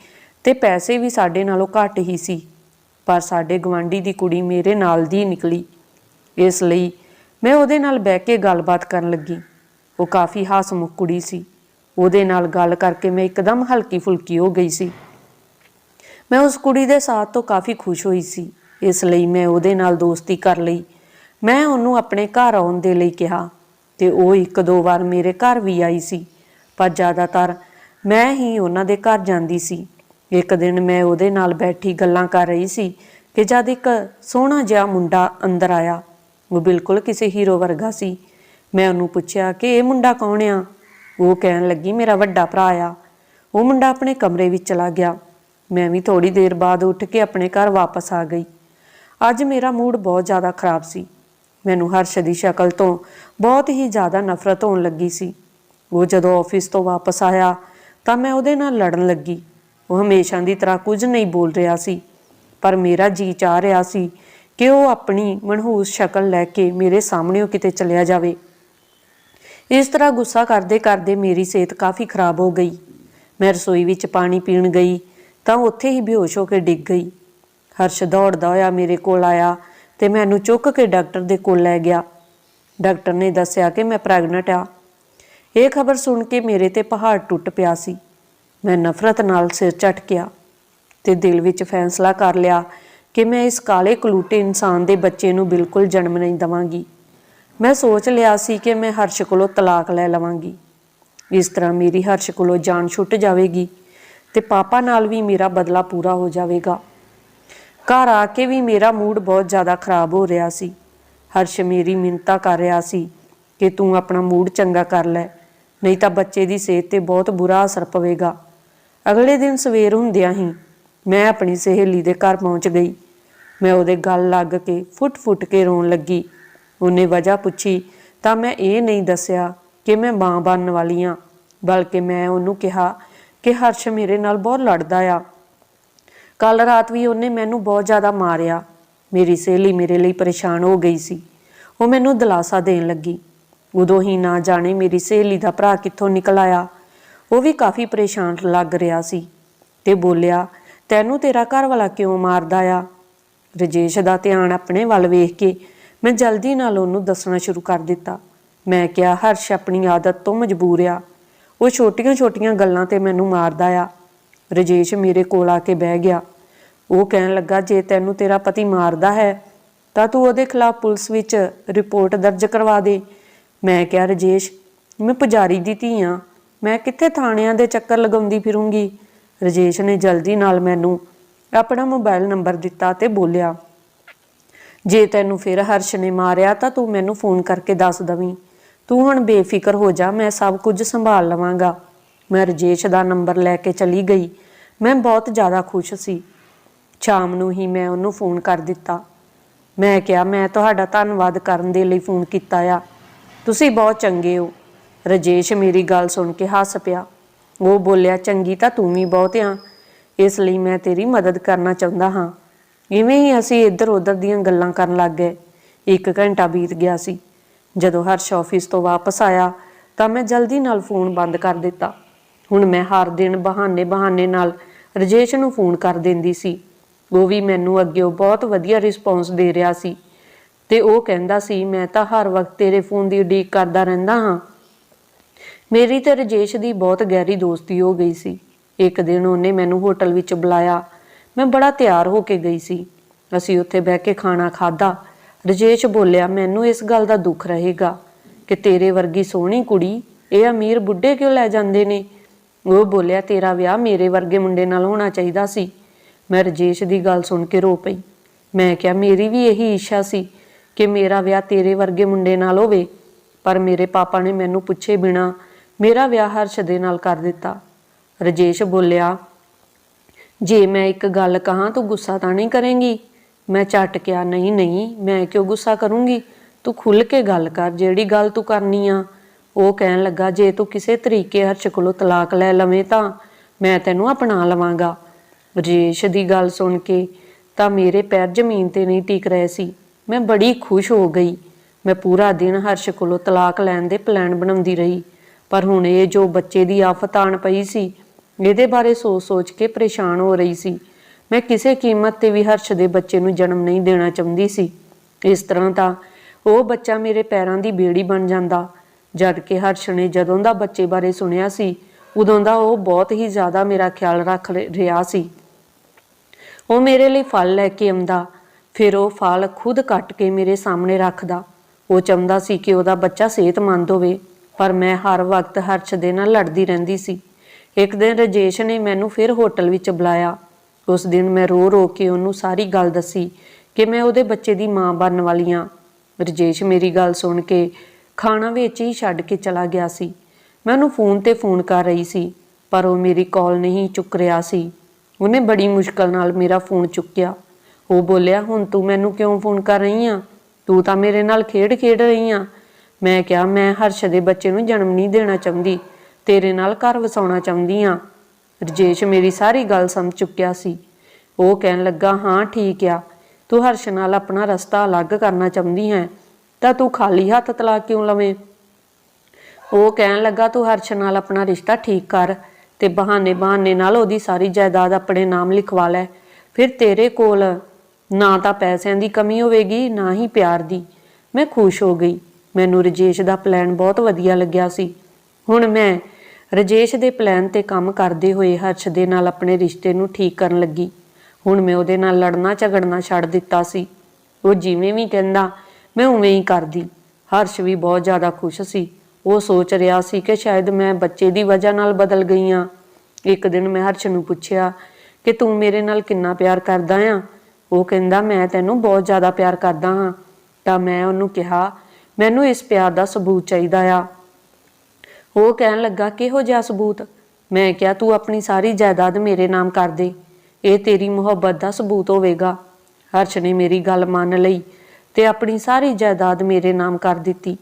ਤੇ ਪੈਸੇ ਵੀ ਸਾਡੇ ਨਾਲੋਂ ਘੱਟ ਹੀ ਸੀ, ਪਰ ਸਾਡੇ ਗਵਾਂਢੀ ਦੀ ਕੁੜੀ ਮੇਰੇ ਨਾਲ ਦੀ ਨਿਕਲੀ। ਇਸ ਲਈ ਮੈਂ ਉਹਦੇ ਨਾਲ ਬਹਿ ਕੇ ਗੱਲਬਾਤ ਕਰਨ ਲੱਗੀ। ਉਹ ਕਾਫੀ ਹਾਸਮੁਖ ਕੁੜੀ ਸੀ। ਉਹਦੇ ਨਾਲ ਗੱਲ ਕਰਕੇ ਮੈਂ ਇੱਕਦਮ ਹਲਕੀ ਫੁਲਕੀ ਹੋ ਗਈ ਸੀ। ਮੈਂ ਉਸ ਕੁੜੀ ਦੇ ਸਾਥ ਤੋਂ ਕਾਫੀ ਖੁਸ਼ ਹੋਈ ਸੀ। ਇਸ ਲਈ ਮੈਂ ਉਹਦੇ ਨਾਲ ਦੋਸਤੀ ਕਰ ਲਈ। ਮੈਂ ਉਹਨੂੰ ਆਪਣੇ ਘਰ ਆਉਣ ਦੇ ਲਈ ਕਿਹਾ ਤੇ ਉਹ ਇੱਕ ਦੋ ਵਾਰ ਮੇਰੇ ਘਰ ਵੀ ਆਈ ਸੀ, ਪਰ ਜ਼ਿਆਦਾਤਰ ਮੈਂ ਹੀ ਉਹਨਾਂ ਦੇ ਘਰ ਜਾਂਦੀ ਸੀ। ਇੱਕ ਦਿਨ ਮੈਂ ਉਹਦੇ ਨਾਲ ਬੈਠੀ ਗੱਲਾਂ ਕਰ ਰਹੀ ਸੀ ਕਿ ਜਦ ਇੱਕ ਸੋਹਣਾ ਜਿਹਾ ਮੁੰਡਾ ਅੰਦਰ ਆਇਆ, ਉਹ ਬਿਲਕੁਲ ਕਿਸੇ ਹੀਰੋ ਵਰਗਾ ਸੀ। ਮੈਂ ਉਹਨੂੰ ਪੁੱਛਿਆ ਕਿ ਇਹ ਮੁੰਡਾ ਕੌਣ ਆ? ਉਹ ਕਹਿਣ ਲੱਗੀ, ਮੇਰਾ ਵੱਡਾ ਭਰਾ ਆ। ਉਹ ਮੁੰਡਾ ਆਪਣੇ ਕਮਰੇ ਵਿੱਚ ਚਲਾ ਗਿਆ। ਮੈਂ ਵੀ ਥੋੜੀ ਦੇਰ ਬਾਅਦ ਉੱਠ ਕੇ ਆਪਣੇ ਘਰ ਵਾਪਸ ਆ ਗਈ। ਅੱਜ ਮੇਰਾ ਮੂਡ ਬਹੁਤ ਜ਼ਿਆਦਾ ਖਰਾਬ ਸੀ। ਮੈਨੂੰ ਹਰਸ਼ ਦੀ ਸ਼ਕਲ ਤੋਂ ਬਹੁਤ ਹੀ ਜ਼ਿਆਦਾ ਨਫ਼ਰਤ ਹੋਣ ਲੱਗੀ ਸੀ। ਉਹ ਜਦੋਂ ਆਫਿਸ ਤੋਂ ਵਾਪਸ ਆਇਆ ਤਾਂ ਮੈਂ ਉਹਦੇ ਨਾਲ ਲੜਨ ਲੱਗੀ। ਉਹ ਹਮੇਸ਼ਾ ਦੀ ਤਰ੍ਹਾਂ ਕੁਝ ਨਹੀਂ ਬੋਲ ਰਿਹਾ ਸੀ, ਪਰ ਮੇਰਾ ਜੀ ਚਾਹ ਰਿਹਾ ਸੀ ਕਿ ਉਹ ਆਪਣੀ ਮਨਹੂਸ ਸ਼ਕਲ ਲੈ ਕੇ ਮੇਰੇ ਸਾਹਮਣੇ ਕਿਤੇ ਚਲਿਆ ਜਾਵੇ। ਇਸ ਤਰ੍ਹਾਂ ਗੁੱਸਾ ਕਰਦੇ ਕਰਦੇ ਮੇਰੀ ਸਿਹਤ ਕਾਫੀ ਖਰਾਬ ਹੋ ਗਈ। ਮੈਂ ਰਸੋਈ ਵਿੱਚ ਪਾਣੀ ਪੀਣ ਗਈ ਤਾਂ ਉੱਥੇ ਹੀ ਬੇਹੋਸ਼ ਹੋ ਕੇ ਡਿੱਗ ਗਈ। ਹਰਸ਼ ਦੌੜਦਾ ਹੋਇਆ ਮੇਰੇ ਕੋਲ ਆਇਆ। ਤੇ ਮੈਨੂੰ ਚੁੱਕ ਕੇ ਡਾਕਟਰ ਦੇ ਕੋਲ ਲੈ ਗਿਆ। ਡਾਕਟਰ ਨੇ ਦੱਸਿਆ ਕਿ ਮੈਂ ਪ੍ਰੈਗਨੈਂਟ ਆ। ਇਹ ਖਬਰ ਸੁਣ ਕੇ ਮੇਰੇ ਤੇ ਪਹਾੜ ਟੁੱਟ ਪਿਆ ਸੀ। ਮੈਂ ਨਫ਼ਰਤ ਨਾਲ ਸਿਰ ਝਟਕਿਆ ਤੇ ਦਿਲ ਵਿੱਚ ਫੈਸਲਾ ਕਰ ਲਿਆ ਕਿ ਮੈਂ ਇਸ ਕਾਲੇ ਕਲੂਟੇ ਇਨਸਾਨ ਦੇ ਬੱਚੇ ਨੂੰ ਬਿਲਕੁਲ ਜਨਮ ਨਹੀਂ ਦਵਾਂਗੀ। ਮੈਂ ਸੋਚ ਲਿਆ ਸੀ ਕਿ ਮੈਂ ਹਰਸ਼ ਕੋਲੋਂ ਤਲਾਕ ਲੈ ਲਵਾਂਗੀ। ਇਸ ਤਰ੍ਹਾਂ ਮੇਰੀ ਹਰਸ਼ ਕੋਲੋਂ ਜਾਨ ਛੁੱਟ ਜਾਵੇਗੀ ਤੇ ਪਾਪਾ ਨਾਲ ਵੀ ਮੇਰਾ ਬਦਲਾ ਪੂਰਾ ਹੋ ਜਾਵੇਗਾ। ਘਰ ਆ ਕੇ ਵੀ ਮੇਰਾ ਮੂਡ ਬਹੁਤ ਜ਼ਿਆਦਾ ਖਰਾਬ ਹੋ ਰਿਹਾ ਸੀ। ਹਰਸ਼ ਮੇਰੀ ਮਿੰਤਾ ਕਰ ਰਿਹਾ ਸੀ ਕਿ ਤੂੰ ਆਪਣਾ ਮੂਡ ਚੰਗਾ ਕਰ ਲੈ, ਨਹੀਂ ਤਾਂ ਬੱਚੇ ਦੀ ਸਿਹਤ ਤੇ ਬਹੁਤ ਬੁਰਾ ਅਸਰ ਪਵੇਗਾ। ਅਗਲੇ ਦਿਨ ਸਵੇਰ ਹੁੰਦਿਆਂ ਹੀ ਮੈਂ ਆਪਣੀ ਸਹੇਲੀ ਦੇ ਘਰ ਪਹੁੰਚ ਗਈ। ਮੈਂ ਉਹਦੇ ਗੱਲ ਲੱਗ ਕੇ ਫੁੱਟ-ਫੁੱਟ ਕੇ ਰੋਣ ਲੱਗੀ। ਉਹਨੇ ਵਜ੍ਹਾ ਪੁੱਛੀ ਤਾਂ ਮੈਂ ਇਹ ਨਹੀਂ ਦੱਸਿਆ ਕਿ ਮੈਂ ਮਾਂ ਬਣਨ ਵਾਲੀ ਹਾਂ, ਬਲਕਿ ਮੈਂ ਉਹਨੂੰ ਕਿਹਾ ਕਿ ਹਰਸ਼ ਮੇਰੇ ਨਾਲ ਬਹੁਤ ਲੜਦਾ ਆ। ਕੱਲ ਰਾਤ ਵੀ ਉਹਨੇ ਮੈਨੂੰ ਬਹੁਤ ਜ਼ਿਆਦਾ ਮਾਰਿਆ। ਮੇਰੀ ਸਹੇਲੀ ਮੇਰੇ ਲਈ ਪਰੇਸ਼ਾਨ ਹੋ ਗਈ ਸੀ। ਉਹ ਮੈਨੂੰ ਦਿਲਾਸਾ ਦੇਣ ਲੱਗੀ। ਉਦੋਂ ਹੀ ਨਾ ਜਾਣੇ ਮੇਰੀ ਸਹੇਲੀ ਦਾ ਭਰਾ ਕਿੱਥੋਂ ਨਿਕਲ ਆਇਆ। ਉਹ ਵੀ ਕਾਫੀ ਪਰੇਸ਼ਾਨ ਲੱਗ ਰਿਹਾ ਸੀ ਤੇ ਬੋਲਿਆ, ਤੈਨੂੰ ਤੇਰਾ ਘਰ ਵਾਲਾ ਕਿਉਂ ਮਾਰਦਾ ਆ? ਰਜੇਸ਼ ਦਾ ਧਿਆਨ ਆਪਣੇ ਵੱਲ ਵੇਖ ਕੇ ਮੈਂ ਜਲਦੀ ਨਾਲ ਉਹਨੂੰ ਦੱਸਣਾ ਸ਼ੁਰੂ ਕਰ ਦਿੱਤਾ। ਮੈਂ ਕਿਹਾ, ਹਰਸ਼ ਆਪਣੀ ਆਦਤ ਤੋਂ ਮਜਬੂਰ ਆ। ਉਹ ਛੋਟੀਆਂ-ਛੋਟੀਆਂ ਗੱਲਾਂ ਤੇ ਮੈਨੂੰ ਮਾਰਦਾ ਆ। ਰਜੇਸ਼ ਮੇਰੇ ਕੋਲ ਆ ਕੇ ਬਹਿ ਗਿਆ। ਉਹ ਕਹਿਣ ਲੱਗਾ, ਜੇ ਤੈਨੂੰ ਤੇਰਾ ਪਤੀ ਮਾਰਦਾ ਹੈ, ਤਾਂ ਤੂੰ ਉਹਦੇ ਖਿਲਾਫ ਪੁਲਿਸ ਵਿੱਚ ਰਿਪੋਰਟ ਦਰਜ ਕਰਵਾ ਦੇ। ਮੈਂ ਕਿਹਾ, ਰਜੇਸ਼, ਮੈਂ ਪੁਜਾਰੀ ਦੀ ਧੀ ਆ। ਮੈਂ ਕਿੱਥੇ ਥਾਣਿਆਂ ਦੇ ਚੱਕਰ ਲਗਾਉਂਦੀ ਫਿਰੂੰਗੀ? ਰਜੇਸ਼ ਨੇ ਜਲਦੀ ਨਾਲ ਮੈਨੂੰ ਆਪਣਾ ਮੋਬਾਈਲ ਨੰਬਰ ਦਿੱਤਾ ਤੇ ਬੋਲਿਆ, ਜੇ ਤੈਨੂੰ ਫਿਰ ਹਰਸ਼ ਨੇ ਮਾਰਿਆ, ਤਾਂ ਤੂੰ ਮੈਨੂੰ ਫੋਨ ਕਰਕੇ ਦੱਸ ਦਵੀਂ। ਤੂੰ ਹੁਣ ਬੇਫਿਕਰ ਹੋ ਜਾ, ਮੈਂ ਸਭ ਕੁਝ ਸੰਭਾਲ ਲਵਾਂਗਾ। ਮੈਂ ਰਜੇਸ਼ ਦਾ ਨੰਬਰ ਲੈ ਕੇ ਚਲੀ ਗਈ। ਮੈਂ ਬਹੁਤ ਜ਼ਿਆਦਾ ਖੁਸ਼ ਸੀ। ਸ਼ਾਮ ਨੂੰ ਹੀ ਮੈਂ ਉਹਨੂੰ ਫੋਨ ਕਰ ਦਿੱਤਾ। ਮੈਂ ਕਿਹਾ, ਮੈਂ ਤੁਹਾਡਾ ਧੰਨਵਾਦ ਕਰਨ ਦੇ ਲਈ ਫੋਨ ਕੀਤਾ ਆ। ਤੁਸੀਂ ਬਹੁਤ ਚੰਗੇ ਹੋ। ਰਜੇਸ਼ ਮੇਰੀ ਗੱਲ ਸੁਣ ਕੇ ਹੱਸ ਪਿਆ। ਉਹ ਬੋਲਿਆ, ਚੰਗੀ ਤਾਂ ਤੂੰ ਵੀ ਬਹੁਤ ਆ। ਇਸ ਲਈ ਮੈਂ ਤੇਰੀ ਮਦਦ ਕਰਨਾ ਚਾਹੁੰਦਾ ਹਾਂ। ਇਵੇਂ ਹੀ ਅਸੀਂ ਇੱਧਰ ਉੱਧਰ ਦੀਆਂ ਗੱਲਾਂ ਕਰਨ ਲੱਗ ਗਏ। ਇੱਕ ਘੰਟਾ ਬੀਤ ਗਿਆ ਸੀ। ਜਦੋਂ ਹਰਸ਼ ਆਫਿਸ ਤੋਂ ਵਾਪਸ ਆਇਆ, ਤਾਂ ਮੈਂ ਜਲਦੀ ਨਾਲ ਫੋਨ ਬੰਦ ਕਰ ਦਿੱਤਾ। ਹੁਣ ਮੈਂ ਹਰ ਦਿਨ ਬਹਾਨੇ ਬਹਾਨੇ ਨਾਲ ਰਜੇਸ਼ ਨੂੰ ਫੋਨ ਕਰ ਦਿੰਦੀ ਸੀ। ਉਹ ਵੀ ਮੈਨੂੰ ਅੱਗੇ ਉਹ ਬਹੁਤ ਵਧੀਆ ਰਿਸਪੌਂਸ ਦੇ ਰਿਹਾ ਸੀ ਤੇ ਉਹ ਕਹਿੰਦਾ ਸੀ, ਮੈਂ ਤਾਂ ਹਰ ਵਕਤ ਤੇਰੇ ਫੋਨ ਦੀ ਉਡੀਕ ਕਰਦਾ ਰਹਿੰਦਾ ਹਾਂ। ਮੇਰੀ ਤੇ ਰਜੇਸ਼ ਦੀ ਬਹੁਤ ਗਹਿਰੀ ਦੋਸਤੀ ਹੋ ਗਈ ਸੀ। ਇੱਕ ਦਿਨ ਉਹਨੇ ਮੈਨੂੰ ਹੋਟਲ ਵਿੱਚ ਬੁਲਾਇਆ। ਮੈਂ ਬੜਾ ਤਿਆਰ ਹੋ ਕੇ ਗਈ ਸੀ। ਅਸੀਂ ਉੱਥੇ ਬਹਿ ਕੇ ਖਾਣਾ ਖਾਦਾ ਰਜੇਸ਼ ਬੋਲਿਆ, ਮੈਨੂੰ ਇਸ ਗੱਲ ਦਾ ਦੁੱਖ ਰਹੇਗਾ ਕਿ ਤੇਰੇ ਵਰਗੀ ਸੋਹਣੀ ਕੁੜੀ ਇਹ ਅਮੀਰ ਬੁੱਢੇ ਕਿਉਂ ਲੈ ਜਾਂਦੇ ਨੇ? ਉਹ ਬੋਲਿਆ, ਤੇਰਾ ਵਿਆਹ ਮੇਰੇ ਵਰਗੇ ਮੁੰਡੇ ਨਾਲ ਹੋਣਾ ਚਾਹੀਦਾ ਸੀ। ਮੈਂ ਰਜੇਸ਼ ਦੀ ਗੱਲ ਸੁਣ ਕੇ ਰੋ ਪਈ। ਮੈਂ ਕਿਹਾ, ਮੇਰੀ ਵੀ ਇਹੀ ਇੱਛਾ ਸੀ ਕਿ ਮੇਰਾ ਵਿਆਹ ਤੇਰੇ ਵਰਗੇ ਮੁੰਡੇ ਨਾਲ ਹੋਵੇ, ਪਰ ਮੇਰੇ ਪਾਪਾ ਨੇ ਮੈਨੂੰ ਪੁੱਛੇ ਬਿਨਾ ਮੇਰਾ ਵਿਆਹ ਹਰਸ਼ ਦੇ ਨਾਲ ਕਰ ਦਿੱਤਾ। ਰਜੇਸ਼ ਬੋਲਿਆ, ਜੇ ਮੈਂ ਇੱਕ ਗੱਲ ਕਹਾਂ, ਤੂੰ ਗੁੱਸਾ ਤਾਂ ਨਹੀਂ ਕਰੇਂਗੀ? ਮੈਂ ਝਟ ਕਿਹਾ, ਨਹੀਂ ਨਹੀਂ, ਮੈਂ ਕਿਉਂ ਗੁੱਸਾ ਕਰੂੰਗੀ? ਤੂੰ ਖੁੱਲ ਕੇ ਗੱਲ ਕਰ, ਜਿਹੜੀ ਗੱਲ ਤੂੰ ਕਰਨੀ ਆ ਉਹ ਕਹਿਣ ਲੱਗਾ, ਜੇ ਤੂੰ ਕਿਸੇ ਤਰੀਕੇ ਹਰਸ਼ ਕੋਲੋਂ ਤਲਾਕ ਲੈ ਲਵੇਂ ਤਾਂ ਮੈਂ ਤੈਨੂੰ ਅਪਣਾ ਲਵਾਂਗਾ। ਰਜੇਸ਼ ਦੀ ਗੱਲ ਸੁਣ ਕੇ ਤਾਂ ਮੇਰੇ ਪੈਰ ਜ਼ਮੀਨ ਤੇ ਨਹੀਂ ਟਿਕ ਰਹੇ ਸੀ। ਮੈਂ ਬੜੀ ਖੁਸ਼ ਹੋ ਗਈ। ਮੈਂ ਪੂਰਾ ਦਿਨ ਹਰਸ਼ ਕੋਲੋਂ ਤਲਾਕ ਲੈਣ ਦੇ ਪਲਾਨ ਬਣਾਉਂਦੀ ਰਹੀ। ਪਰ ਹੁਣ ਇਹ ਜੋ ਬੱਚੇ ਦੀ ਆਫਤ ਆਣ ਪਈ ਸੀ, ਇਹਦੇ ਬਾਰੇ ਸੋਚ-ਸੋਚ ਕੇ ਪਰੇਸ਼ਾਨ ਹੋ ਰਹੀ ਸੀ। ਮੈਂ ਕਿਸੇ ਕੀਮਤ ਤੇ ਵੀ ਹਰਸ਼ ਦੇ ਬੱਚੇ ਨੂੰ ਜਨਮ ਨਹੀਂ ਦੇਣਾ ਚਾਹੁੰਦੀ ਸੀ। ਇਸ ਤਰ੍ਹਾਂ ਤਾਂ ਉਹ ਬੱਚਾ ਮੇਰੇ ਪੈਰਾਂ ਦੀ ਬੇੜੀ ਬਣ ਜਾਂਦਾ। ਜਦ ਕਿ ਹਰਸ਼ ਨੇ ਜਦੋਂ ਦਾ ਬੱਚੇ ਬਾਰੇ ਸੁਣਿਆ ਸੀ, ਉਦੋਂ ਦਾ ਉਹ ਬਹੁਤ ਹੀ ਜ਼ਿਆਦਾ ਮੇਰਾ ਖਿਆਲ ਰੱਖ ਰਿਹਾ ਸੀ। ਉਹ ਮੇਰੇ ਲਈ ਫਲ ਲੈ ਕੇ ਆਉਂਦਾ, ਫਿਰ ਉਹ ਫਲ ਖੁਦ ਕੱਟ ਕੇ ਮੇਰੇ ਸਾਹਮਣੇ ਰੱਖਦਾ। ਉਹ ਚਾਹੁੰਦਾ ਸੀ ਕਿ ਉਹਦਾ ਬੱਚਾ ਸਿਹਤਮੰਦ ਹੋਵੇ, ਪਰ ਮੈਂ ਹਰ ਵਕਤ ਹਰਸ਼ ਦੇ ਨਾਲ ਲੜਦੀ ਰਹਿੰਦੀ ਸੀ। ਇੱਕ ਦਿਨ ਰਜੇਸ਼ ਨੇ ਮੈਨੂੰ ਫਿਰ ਹੋਟਲ ਵਿੱਚ ਬੁਲਾਇਆ। ਉਸ ਦਿਨ ਮੈਂ ਰੋ ਰੋ ਕੇ ਉਹਨੂੰ ਸਾਰੀ ਗੱਲ ਦੱਸੀ ਕਿ ਮੈਂ ਉਹਦੇ ਬੱਚੇ ਦੀ ਮਾਂ ਬਣਨ ਵਾਲੀ ਹਾਂ। ਰਜੇਸ਼ ਮੇਰੀ ਗੱਲ ਸੁਣ ਕੇ ਖਾਣਾ ਵਿੱਚ ਹੀ ਛੱਡ ਕੇ ਚਲਾ ਗਿਆ ਸੀ। ਮੈਂ ਉਹਨੂੰ ਫੋਨ ਤੇ ਫੋਨ ਕਰ ਰਹੀ ਸੀ, ਪਰ ਉਹ ਮੇਰੀ ਕਾਲ ਨਹੀਂ ਚੁੱਕ ਰਿਹਾ ਸੀ। ਉਹਨੇ ਬੜੀ ਮੁਸ਼ਕਲ ਨਾਲ ਮੇਰਾ ਫੋਨ ਚੁੱਕਿਆ। ਉਹ ਬੋਲਿਆ, ਹੁਣ ਤੂੰ ਮੈਨੂੰ ਕਿਉਂ ਫੋਨ ਕਰ ਰਹੀ ਆ? ਤੂੰ ਤਾਂ ਮੇਰੇ ਨਾਲ ਖੇਡ ਖੇਡ ਰਹੀ ਆ। ਮੈਂ ਕਿਹਾ, ਮੈਂ ਹਰਸ਼ ਦੇ ਬੱਚੇ ਨੂੰ ਜਨਮ ਨਹੀਂ ਦੇਣਾ ਚਾਹੁੰਦੀ, ਤੇਰੇ ਨਾਲ ਘਰ ਵਸਾਉਣਾ ਚਾਹੁੰਦੀ ਆ। ਰਜੇਸ਼ ਮੇਰੀ ਸਾਰੀ ਗੱਲ ਸਮਝ ਚੁੱਕਿਆ ਸੀ। ਉਹ ਕਹਿਣ ਲੱਗਾ, ਹਾਂ, ਠੀਕ ਆ। ਤੂੰ ਹਰਸ਼ ਨਾਲ ਆਪਣਾ ਰਸਤਾ ਅਲੱਗ ਕਰਨਾ ਚਾਹੁੰਦੀ ਹੈ। ਤਾਂ ਤੂੰ ਖਾਲੀ ਹੱਥ ਤਲਾਕ ਕਿਉਂ ਲਵੇਂ? ਉਹ ਕਹਿਣ ਲੱਗਾ, ਤੂੰ ਹਰਸ਼ ਨਾਲ ਆਪਣਾ ਰਿਸ਼ਤਾ ਠੀਕ ਕਰ ਤੇ ਬਹਾਨੇ ਬਹਾਨੇ ਨਾਲ ਉਹਦੀ ਸਾਰੀ ਜਾਇਦਾਦ ਆਪਣੇ ਨਾਮ ਲਿਖਵਾ ਲੈ। ਫਿਰ ਤੇਰੇ ਕੋਲ ਨਾ ਤਾਂ ਪੈਸਿਆਂ ਦੀ ਕਮੀ ਹੋਵੇਗੀ, ਨਾ ਹੀ ਪਿਆਰ ਦੀ। ਮੈਂ ਖੁਸ਼ ਹੋ ਗਈ। ਮੈਨੂੰ ਰਜੇਸ਼ ਦਾ ਪਲਾਨ ਬਹੁਤ ਵਧੀਆ ਲੱਗਿਆ ਸੀ। ਹੁਣ ਮੈਂ ਰਜੇਸ਼ ਦੇ ਪਲਾਨ ਤੇ ਕੰਮ ਕਰਦੇ ਹੋਏ ਹਰਸ਼ ਦੇ ਨਾਲ ਆਪਣੇ ਰਿਸ਼ਤੇ ਨੂੰ ਠੀਕ ਕਰਨ ਲੱਗੀ। ਹੁਣ ਮੈਂ ਉਹਦੇ ਨਾਲ ਲੜਨਾ ਝਗੜਨਾ ਛੱਡ ਦਿੱਤਾ ਸੀ। ਉਹ ਜਿਵੇਂ ਵੀ ਕਹਿੰਦਾ ਮੈਂ ਉਵੇਂ ਹੀ ਕਰਦੀ। ਹਰਸ਼ ਵੀ ਬਹੁਤ ਜ਼ਿਆਦਾ ਖੁਸ਼ ਸੀ। ਉਹ ਸੋਚ ਰਿਹਾ ਸੀ ਕਿ ਸ਼ਾਇਦ ਮੈਂ ਬੱਚੇ ਦੀ ਵਜ੍ਹਾ ਨਾਲ ਬਦਲ ਗਈ ਆ ਇੱਕ ਦਿਨ ਮੈਂ ਹਰਸ਼ ਨੂੰ ਪੁੱਛਿਆ ਕਿ ਤੂੰ ਮੇਰੇ ਨਾਲ ਕਿੰਨਾ ਪਿਆਰ ਕਰਦਾ ਆ? ਉਹ ਕਹਿੰਦਾ, ਮੈਂ ਤੈਨੂੰ ਬਹੁਤ ਜ਼ਿਆਦਾ ਪਿਆਰ ਕਰਦਾ ਹਾਂ। ਤਾਂ ਮੈਂ ਉਹਨੂੰ ਕਿਹਾ, ਮੈਨੂੰ ਇਸ ਪਿਆਰ ਦਾ ਸਬੂਤ ਚਾਹੀਦਾ ਆ। ਉਹ ਕਹਿਣ ਲੱਗਾ, ਕਿਹੋ ਜਿਹਾ ਸਬੂਤ? ਮੈਂ ਕਿਹਾ, ਤੂੰ ਆਪਣੀ ਸਾਰੀ ਜਾਇਦਾਦ ਮੇਰੇ ਨਾਮ ਕਰ ਦੇ। ਇਹ ਤੇਰੀ ਮੁਹੱਬਤ ਦਾ ਸਬੂਤ ਹੋਵੇਗਾ। ਹਰਸ਼ ਨੇ ਮੇਰੀ ਗੱਲ ਮੰਨ ਲਈ। ਤੇ ਆਪਣੀ ਸਾਰੀ ਜਾਇਦਾਦ ਮੇਰੇ ਨਾਮ ਕਰ ਦਿੱਤੀ।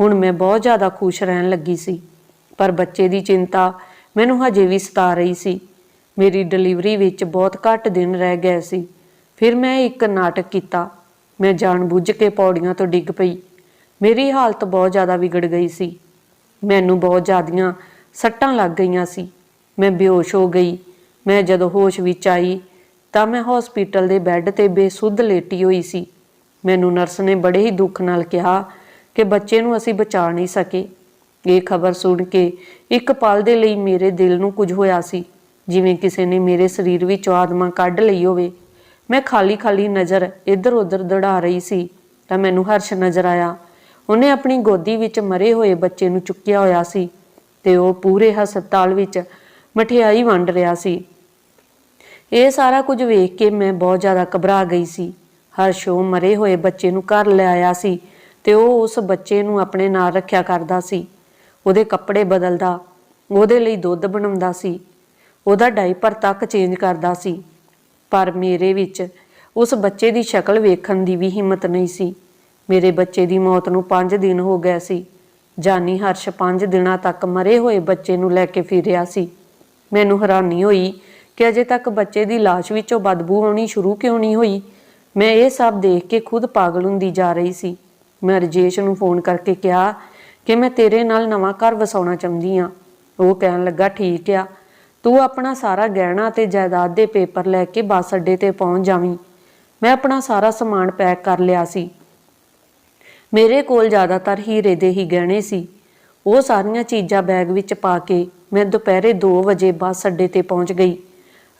ਹੁਣ ਮੈਂ ਬਹੁਤ ਜ਼ਿਆਦਾ ਖੁਸ਼ ਰਹਿਣ ਲੱਗੀ ਸੀ। ਪਰ ਬੱਚੇ ਦੀ ਚਿੰਤਾ ਮੈਨੂੰ ਹਜੇ ਵੀ ਸਤਾ ਰਹੀ ਸੀ। ਮੇਰੀ ਡਿਲੀਵਰੀ ਵਿੱਚ ਬਹੁਤ ਘੱਟ ਦਿਨ ਰਹਿ ਗਏ ਸੀ। ਫਿਰ ਮੈਂ ਇੱਕ ਨਾਟਕ ਕੀਤਾ। ਮੈਂ ਜਾਣਬੁੱਝ ਕੇ ਪੌੜੀਆਂ ਤੋਂ ਡਿੱਗ ਪਈ। ਮੇਰੀ ਹਾਲਤ ਬਹੁਤ ਜ਼ਿਆਦਾ ਵਿਗੜ ਗਈ ਸੀ। ਮੈਨੂੰ ਬਹੁਤ ਜ਼ਿਆਦੀਆਂ ਸੱਟਾਂ ਲੱਗ ਗਈਆਂ ਸੀ। ਮੈਂ ਬੇਹੋਸ਼ ਹੋ ਗਈ। ਮੈਂ ਜਦੋਂ ਹੋਸ਼ ਵਿੱਚ ਆਈ ਤਾਂ ਮੈਂ ਹਸਪੀਟਲ ਦੇ ਬੈੱਡ ਤੇ ਬੇਸੁੱਧ ਲੇਟੀ ਹੋਈ ਸੀ। ਮੈਨੂੰ ਨਰਸ ਨੇ ਬੜੇ ਹੀ ਦੁੱਖ ਨਾਲ ਕਿਹਾ ਕਿ ਬੱਚੇ ਨੂੰ ਅਸੀਂ ਬਚਾ ਨਹੀਂ ਸਕੇ। ਇਹ ਖਬਰ ਸੁਣ ਕੇ ਇੱਕ ਪਲ ਦੇ ਲਈ ਮੇਰੇ ਦਿਲ ਨੂੰ ਕੁਝ ਹੋਇਆ ਸੀ। ਜਿਵੇਂ ਕਿਸੇ ਨੇ ਮੇਰੇ ਸਰੀਰ ਵਿੱਚੋਂ ਆਤਮਾ ਕੱਢ ਲਈ ਹੋਵੇ। ਮੈਂ ਖਾਲੀ ਖਾਲੀ ਨਜ਼ਰ ਇੱਧਰ ਉੱਧਰ ਦੜਾ ਰਹੀ ਸੀ ਤਾਂ ਮੈਨੂੰ ਹਰਸ਼ ਨਜ਼ਰ ਆਇਆ। ਉਹਨੇ ਆਪਣੀ ਗੋਦੀ ਵਿੱਚ ਮਰੇ ਹੋਏ ਬੱਚੇ ਨੂੰ ਚੁੱਕਿਆ ਹੋਇਆ ਸੀ ਤੇ ਉਹ ਪੂਰੇ ਹਸਪਤਾਲ ਵਿੱਚ ਮਠਿਆਈ ਵੰਡ ਰਿਹਾ ਸੀ। ਇਹ ਸਾਰਾ ਕੁਝ ਵੇਖ ਕੇ ਮੈਂ ਬਹੁਤ ਜ਼ਿਆਦਾ ਘਬਰਾ ਗਈ ਸੀ। ਹਰਸ਼ ਉਹ ਮਰੇ ਹੋਏ ਬੱਚੇ ਨੂੰ ਘਰ ਲੈ ਆਇਆ ਸੀ ਤੇ ਉਹ ਉਸ ਬੱਚੇ ਨੂੰ ਆਪਣੇ ਨਾਲ ਰੱਖਿਆ ਕਰਦਾ ਸੀ। ਉਹਦੇ ਕੱਪੜੇ ਬਦਲਦਾ, ਉਹਦੇ ਲਈ ਦੁੱਧ ਬਣਾਉਂਦਾ ਸੀ। ਉਹਦਾ ਡਾਈਪਰ ਤੱਕ ਚੇਂਜ ਕਰਦਾ ਸੀ। ਪਰ ਮੇਰੇ ਵਿੱਚ ਉਸ ਬੱਚੇ ਦੀ ਸ਼ਕਲ ਵੇਖਣ ਦੀ ਵੀ ਹਿੰਮਤ ਨਹੀਂ ਸੀ। ਮੇਰੇ ਬੱਚੇ ਦੀ ਮੌਤ ਨੂੰ 5 ਦਿਨ ਹੋ ਗਏ ਸੀ। ਜਾਨੀ ਹਰਸ਼ 5 ਦਿਨਾਂ ਤੱਕ ਮਰੇ ਹੋਏ ਬੱਚੇ ਨੂੰ ਲੈ ਕੇ ਫਿਰਿਆ ਸੀ। ਮੈਨੂੰ ਹੈਰਾਨੀ ਹੋਈ ਕਿ ਅਜੇ ਤੱਕ ਬੱਚੇ ਦੀ ਲਾਸ਼ ਵਿੱਚੋਂ ਬਦਬੂ ਆਉਣੀ ਸ਼ੁਰੂ ਕਿਉਂ ਨਹੀਂ ਹੋਈ? ਮੈਂ ਇਹ ਸਭ ਦੇਖ ਕੇ ਖੁਦ ਪਾਗਲ ਹੁੰਦੀ ਜਾ ਰਹੀ ਸੀ। ਮੈਂ ਰਜੇਸ਼ ਨੂੰ ਫੋਨ ਕਰਕੇ ਕਿਹਾ ਕਿ ਮੈਂ ਤੇਰੇ ਨਾਲ ਨਵਾਂ ਘਰ ਵਸਾਉਣਾ ਚਾਹੁੰਦੀ ਆ ਉਹ ਕਹਿਣ ਲੱਗਾ, ਠੀਕ ਆ, ਤੂੰ ਆਪਣਾ ਸਾਰਾ ਗਹਿਣਾ ਤੇ ਜਾਇਦਾਦ ਦੇ ਪੇਪਰ ਲੈ ਕੇ ਬੱਸ ਅੱਡੇ ਤੇ ਪਹੁੰਚ ਜਾਵੀਂ। ਮੈਂ ਆਪਣਾ ਸਾਰਾ ਸਮਾਨ ਪੈਕ ਕਰ ਲਿਆ ਸੀ। ਮੇਰੇ ਕੋਲ ਜ਼ਿਆਦਾਤਰ ਹੀਰੇ ਦੇ ਹੀ ਗਹਿਣੇ ਸੀ। ਉਹ ਸਾਰੀਆਂ ਚੀਜ਼ਾਂ ਬੈਗ ਵਿੱਚ ਪਾ ਕੇ ਮੈਂ ਦੁਪਹਿਰੇ 2 ਵਜੇ ਬੱਸ ਅੱਡੇ ਤੇ ਪਹੁੰਚ ਗਈ।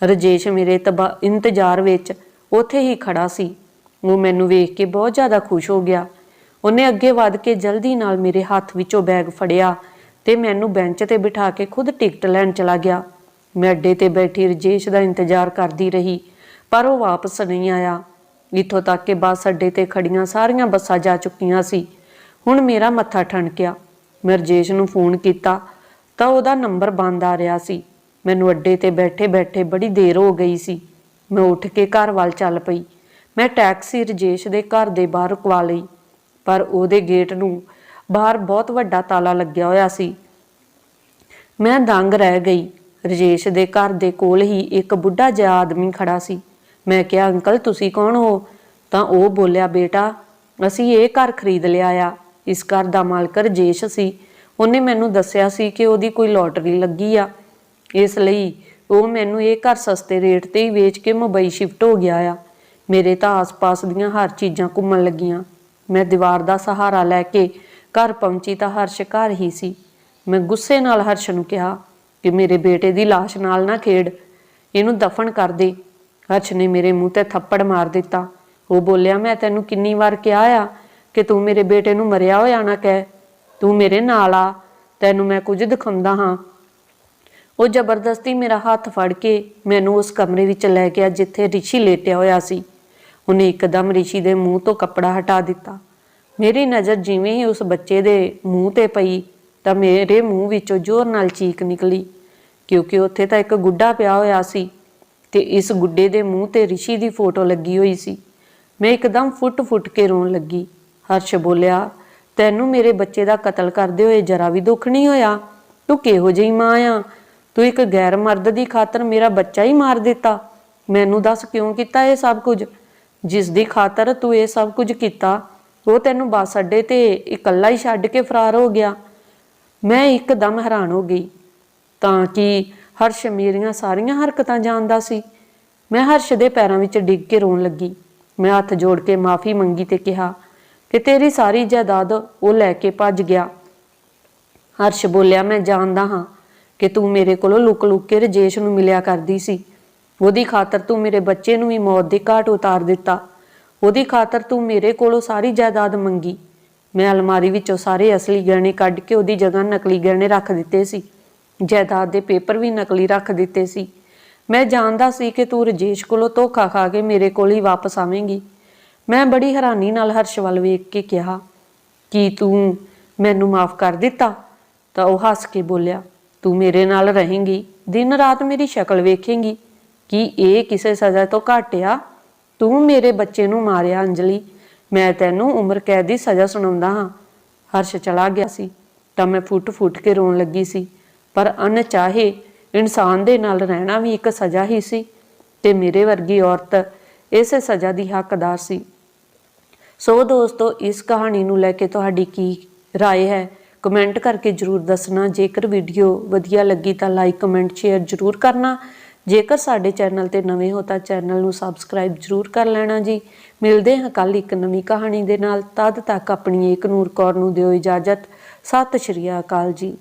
ਰਜੇਸ਼ ਮੇਰੇ ਤਬਾ ਇੰਤਜ਼ਾਰ ਵਿੱਚ ਉੱਥੇ ਹੀ ਖੜਾ ਸੀ। ਉਹ ਮੈਨੂੰ ਵੇਖ ਕੇ ਬਹੁਤ ਜ਼ਿਆਦਾ ਖੁਸ਼ ਹੋ ਗਿਆ। ਉਹਨੇ ਅੱਗੇ ਵੱਧ ਕੇ ਜਲਦੀ ਨਾਲ ਮੇਰੇ ਹੱਥ ਵਿੱਚੋਂ ਬੈਗ ਫੜਿਆ ਤੇ ਮੈਨੂੰ ਬੈਂਚ ਤੇ ਬਿਠਾ ਕੇ ਖੁਦ ਟਿਕਟ ਲੈਣ ਚਲਾ ਗਿਆ। ਮੈਂ ਅੱਡੇ ਤੇ ਬੈਠੀ ਰਜੇਸ਼ ਦਾ ਇੰਤਜ਼ਾਰ ਕਰਦੀ ਰਹੀ, ਪਰ ਉਹ ਵਾਪਸ ਨਹੀਂ ਆਇਆ। ਇੱਥੋਂ ਤੱਕ ਕਿ ਬੱਸ ਅੱਡੇ ਤੇ ਖੜੀਆਂ ਸਾਰੀਆਂ ਬੱਸਾਂ ਜਾ ਚੁੱਕੀਆਂ ਸੀ। ਹੁਣ ਮੇਰਾ ਮੱਥਾ ਠਣਕਿਆ। ਮੈਂ ਰਜੇਸ਼ ਨੂੰ ਫੋਨ ਕੀਤਾ ਤਾਂ ਉਹਦਾ ਨੰਬਰ ਬੰਦ ਆ ਰਿਹਾ ਸੀ। ਮੈਨੂੰ ਅੱਡੇ ਤੇ ਬੈਠੇ ਬੈਠੇ ਬੜੀ ਦੇਰ ਹੋ ਗਈ ਸੀ। ਮੈਂ ਉੱਠ ਕੇ ਘਰ ਵੱਲ ਚੱਲ ਪਈ। ਮੈਂ ਟੈਕਸੀ ਰਜੇਸ਼ ਦੇ ਘਰ ਦੇ ਬਾਹਰ ਰੁਕਵਾ ਲਈ। ਪਰ ਉਹਦੇ ਗੇਟ ਨੂੰ ਬਾਹਰ ਬਹੁਤ ਵੱਡਾ ਤਾਲਾ ਲੱਗਿਆ ਹੋਇਆ ਸੀ। ਮੈਂ ਦੰਗ ਰਹਿ ਗਈ। ਰਜੇਸ਼ ਦੇ ਘਰ ਦੇ ਕੋਲ ਹੀ ਇੱਕ ਬੁੱਢਾ ਜਿਹਾ ਆਦਮੀ ਖੜਾ ਸੀ। ਮੈਂ ਕਿਹਾ, ਅੰਕਲ, ਤੁਸੀਂ ਕੌਣ ਹੋ? ਤਾਂ ਉਹ ਬੋਲਿਆ, ਬੇਟਾ, ਅਸੀਂ ਇਹ ਘਰ ਖਰੀਦ ਲਿਆ ਆ। ਇਸ ਘਰ ਦਾ ਮਾਲਕ ਰਜੇਸ਼ ਸੀ। ਉਹਨੇ ਮੈਨੂੰ ਦੱਸਿਆ ਸੀ ਕਿ ਉਹਦੀ ਕੋਈ ਲੋਟਰੀ ਲੱਗੀ ਆ। ਇਸ ਲਈ ਉਹ ਮੈਨੂੰ ਇਹ ਘਰ ਸਸਤੇ ਰੇਟ ਤੇ ਹੀ ਵੇਚ ਕੇ ਮੁੰਬਈ ਸ਼ਿਫਟ ਹੋ ਗਿਆ ਆ। ਮੇਰੇ ਤਾਂ ਆਸ-ਪਾਸ ਦੀਆਂ ਹਰ ਚੀਜ਼ਾਂ ਘੁੰਮਣ ਲੱਗੀਆਂ। ਮੈਂ ਦੀਵਾਰ ਦਾ ਸਹਾਰਾ ਲੈ ਕੇ ਘਰ ਪਹੁੰਚੀ ਤਾਂ ਹਰਸ਼ ਘਰ ਹੀ ਸੀ। ਮੈਂ ਗੁੱਸੇ ਨਾਲ ਹਰਸ਼ ਨੂੰ ਕਿਹਾ ਕਿ ਮੇਰੇ ਬੇਟੇ ਦੀ ਲਾਸ਼ ਨਾਲ ਨਾ ਖੇਡ। ਇਹਨੂੰ ਦਫਨ ਕਰ ਦੇ। ਹਰਸ਼ ਨੇ ਮੇਰੇ ਮੂੰਹ ਤੇ ਥੱਪੜ ਮਾਰ ਦਿੱਤਾ। ਉਹ ਬੋਲਿਆ, ਮੈਂ ਤੈਨੂੰ ਕਿੰਨੀ ਵਾਰ ਕਿਹਾ ਆ ਕਿ ਤੂੰ ਮੇਰੇ ਬੇਟੇ ਨੂੰ ਮਰਿਆ ਹੋਇਆ ਨਾ ਕਹਿ। ਤੂੰ ਮੇਰੇ ਨਾਲ ਆ। ਤੈਨੂੰ ਮੈਂ ਕੁਝ ਦਿਖਾਉਂਦਾ ਹਾਂ। ਉਹ ਜ਼ਬਰਦਸਤੀ ਮੇਰਾ ਹੱਥ ਫੜ ਕੇ ਮੈਨੂੰ ਉਸ ਕਮਰੇ ਵਿੱਚ ਲੈ ਗਿਆ ਜਿੱਥੇ ਰਿਸ਼ੀ ਲੇਟਿਆ ਹੋਇਆ ਸੀ। ਉਹਨੇ ਇੱਕਦਮ ਰਿਸ਼ੀ ਦੇ ਮੂੰਹ ਤੋਂ ਕੱਪੜਾ ਹਟਾ ਦਿੱਤਾ। ਮੇਰੀ ਨਜ਼ਰ ਜਿਵੇਂ ਹੀ ਉਸ ਬੱਚੇ ਦੇ ਮੂੰਹ ਤੇ ਪਈ ਤਾਂ ਮੇਰੇ ਮੂੰਹ ਵਿੱਚੋਂ ਜ਼ੋਰ ਨਾਲ ਚੀਕ ਨਿਕਲੀ, ਕਿਉਂਕਿ ਉੱਥੇ ਤਾਂ ਇੱਕ ਗੁੱਡਾ ਪਿਆ ਹੋਇਆ ਸੀ ਤੇ ਇਸ ਗੁੱਡੇ ਦੇ ਮੂੰਹ ਤੇ ਰਿਸ਼ੀ ਦੀ ਫੋਟੋ ਲੱਗੀ ਹੋਈ ਸੀ। ਮੈਂ ਇੱਕਦਮ ਫੁੱਟ-ਫੁੱਟ ਕੇ ਰੋਣ ਲੱਗੀ। ਹਰਸ਼ ਬੋਲਿਆ, ਤੈਨੂੰ ਮੇਰੇ ਬੱਚੇ ਦਾ ਕਤਲ ਕਰਦੇ ਹੋਏ ਜਰਾ ਵੀ ਦੁੱਖ ਨਹੀਂ ਹੋਇਆ? ਤੂੰ ਕਿਹੋ ਜਿਹੀ ਮਾਂ ਆ? ਤੂੰ ਇੱਕ ਗੈਰ ਮਰਦ ਦੀ ਖਾਤਰ ਮੇਰਾ ਬੱਚਾ ਹੀ ਮਾਰ ਦਿੱਤਾ। ਮੈਨੂੰ ਦੱਸ ਕਿਉਂ ਕੀਤਾ ਇਹ ਸਭ ਕੁਝ? ਜਿਸ ਦੀ ਖਾਤਰ ਤੂੰ ਇਹ ਸਭ ਕੁਝ ਕੀਤਾ, ਉਹ ਤੈਨੂੰ ਬੱਸ ਅੱਡੇ ਤੇ ਇਕੱਲਾ ਹੀ ਛੱਡ ਕੇ ਫਰਾਰ ਹੋ ਗਿਆ। ਮੈਂ ਇੱਕਦਮ ਹੈਰਾਨ ਹੋ ਗਈ। ਤਾਂ ਕਿ ਹਰਸ਼ ਮੇਰੀਆਂ ਸਾਰੀਆਂ ਹਰਕਤਾਂ ਜਾਣਦਾ ਸੀ। ਮੈਂ ਹਰਸ਼ ਦੇ ਪੈਰਾਂ ਵਿੱਚ ਡਿੱਗ ਕੇ ਰੋਣ ਲੱਗੀ। ਮੈਂ ਹੱਥ ਜੋੜ ਕੇ ਮਾਫੀ ਮੰਗੀ ਤੇ ਕਿਹਾ ਕਿ ਤੇਰੀ ਸਾਰੀ ਜਾਇਦਾਦ ਉਹ ਲੈ ਕੇ ਭੱਜ ਗਿਆ। ਹਰਸ਼ ਬੋਲਿਆ, ਮੈਂ ਜਾਣਦਾ ਹਾਂ। ਕਿ ਤੂੰ ਮੇਰੇ ਕੋਲੋਂ ਲੁਕ-ਲੁਕ ਕੇ ਰਜੇਸ਼ ਨੂੰ ਮਿਲਿਆ ਕਰਦੀ ਸੀ। ਉਹਦੀ ਖਾਤਰ ਤੂੰ ਮੇਰੇ ਬੱਚੇ ਨੂੰ ਵੀ ਮੌਤ ਦੇ ਘਾਟ ਉਤਾਰ ਦਿੱਤਾ। ਉਹਦੀ ਖਾਤਰ ਤੂੰ ਮੇਰੇ ਕੋਲੋਂ ਸਾਰੀ ਜਾਇਦਾਦ ਮੰਗੀ। ਮੈਂ ਅਲਮਾਰੀ ਵਿੱਚੋਂ ਸਾਰੇ ਅਸਲੀ ਗਹਿਣੇ ਕੱਢ ਕੇ ਉਹਦੀ ਜਗ੍ਹਾ ਨਕਲੀ ਗਹਿਣੇ ਰੱਖ ਦਿੱਤੇ ਸੀ। ਜਾਇਦਾਦ ਦੇ ਪੇਪਰ ਵੀ ਨਕਲੀ ਰੱਖ ਦਿੱਤੇ ਸੀ। ਮੈਂ ਜਾਣਦਾ ਸੀ ਕਿ ਤੂੰ ਰਜੇਸ਼ ਕੋਲੋਂ ਧੋਖਾ ਖਾ ਕੇ ਮੇਰੇ ਕੋਲ ਹੀ ਵਾਪਸ ਆਵੇਂਗੀ। ਮੈਂ ਬੜੀ ਹੈਰਾਨੀ ਨਾਲ ਹਰਸ਼ ਵੱਲ ਵੇਖ ਕੇ ਕਿਹਾ, ਕੀ ਤੂੰ ਮੈਨੂੰ ਮਾਫ ਕਰ ਦਿੱਤਾ? ਤਾਂ ਉਹ ਹੱਸ ਕੇ ਬੋਲਿਆ ਤੂੰ ਮੇਰੇ ਨਾਲ ਰਹੇਂਗੀ ਦਿਨ ਰਾਤ ਮੇਰੀ ਸ਼ਕਲ ਵੇਖੇਂਗੀ ਕੀ ਇਹ ਕਿਸੇ ਸਜ਼ਾ ਤੋਂ ਘਟਿਆ ਤੂੰ ਮੇਰੇ ਬੱਚੇ ਨੂੰ ਮਾਰਿਆ ਅੰਜਲੀ ਮੈਂ ਤੈਨੂੰ ਉਮਰ ਕੈਦ ਦੀ ਸਜ਼ਾ ਸੁਣਾਉਂਦਾ ਹਾਂ ਹਰਸ਼ ਚਲਾ ਗਿਆ ਸੀ ਤਾਂ ਮੈਂ ਫੁੱਟ-ਫੁੱਟ ਕੇ ਰੋਣ ਲੱਗੀ ਸੀ ਪਰ ਅਣਚਾਹੇ ਇਨਸਾਨ ਦੇ ਨਾਲ ਰਹਿਣਾ ਵੀ ਇੱਕ ਸਜ਼ਾ ਹੀ ਸੀ ਤੇ ਮੇਰੇ ਵਰਗੀ ਔਰਤ ਇਸੇ ਸਜ਼ਾ ਦੀ ਹੱਕਦਾਰ ਸੀ ਸੋ ਦੋਸਤੋ ਇਸ ਕਹਾਣੀ ਨੂੰ ਲੈ ਕੇ ਤੁਹਾਡੀ ਕੀ رائے ਹੈ ਕਮੈਂਟ ਕਰਕੇ ਜਰੂਰ ਦੱਸਣਾ। ਜੇਕਰ ਵੀਡੀਓ ਵਧੀਆ ਲੱਗੀ ਤਾਂ ਲਾਈਕ ਕਮੈਂਟ ਸ਼ੇਅਰ ਜਰੂਰ ਕਰਨਾ। ਜੇਕਰ ਸਾਡੇ ਚੈਨਲ ਤੇ ਨਵੇਂ ਹੋ ਤਾਂ ਚੈਨਲ ਨੂੰ ਸਬਸਕ੍ਰਾਈਬ ਜਰੂਰ ਕਰ ਲੈਣਾ ਜੀ। ਮਿਲਦੇ ਹਾਂ ਕੱਲ ਇੱਕ ਨਵੀਂ ਕਹਾਣੀ ਦੇ ਨਾਲ। ਤਦ ਤੱਕ ਆਪਣੀ ਏਕ ਨੂਰ ਕੌਰ ਨੂੰ ਦਿਓ ਇਜਾਜ਼ਤ। ਸਤਿ ਸ਼੍ਰੀ ਅਕਾਲ ਜੀ।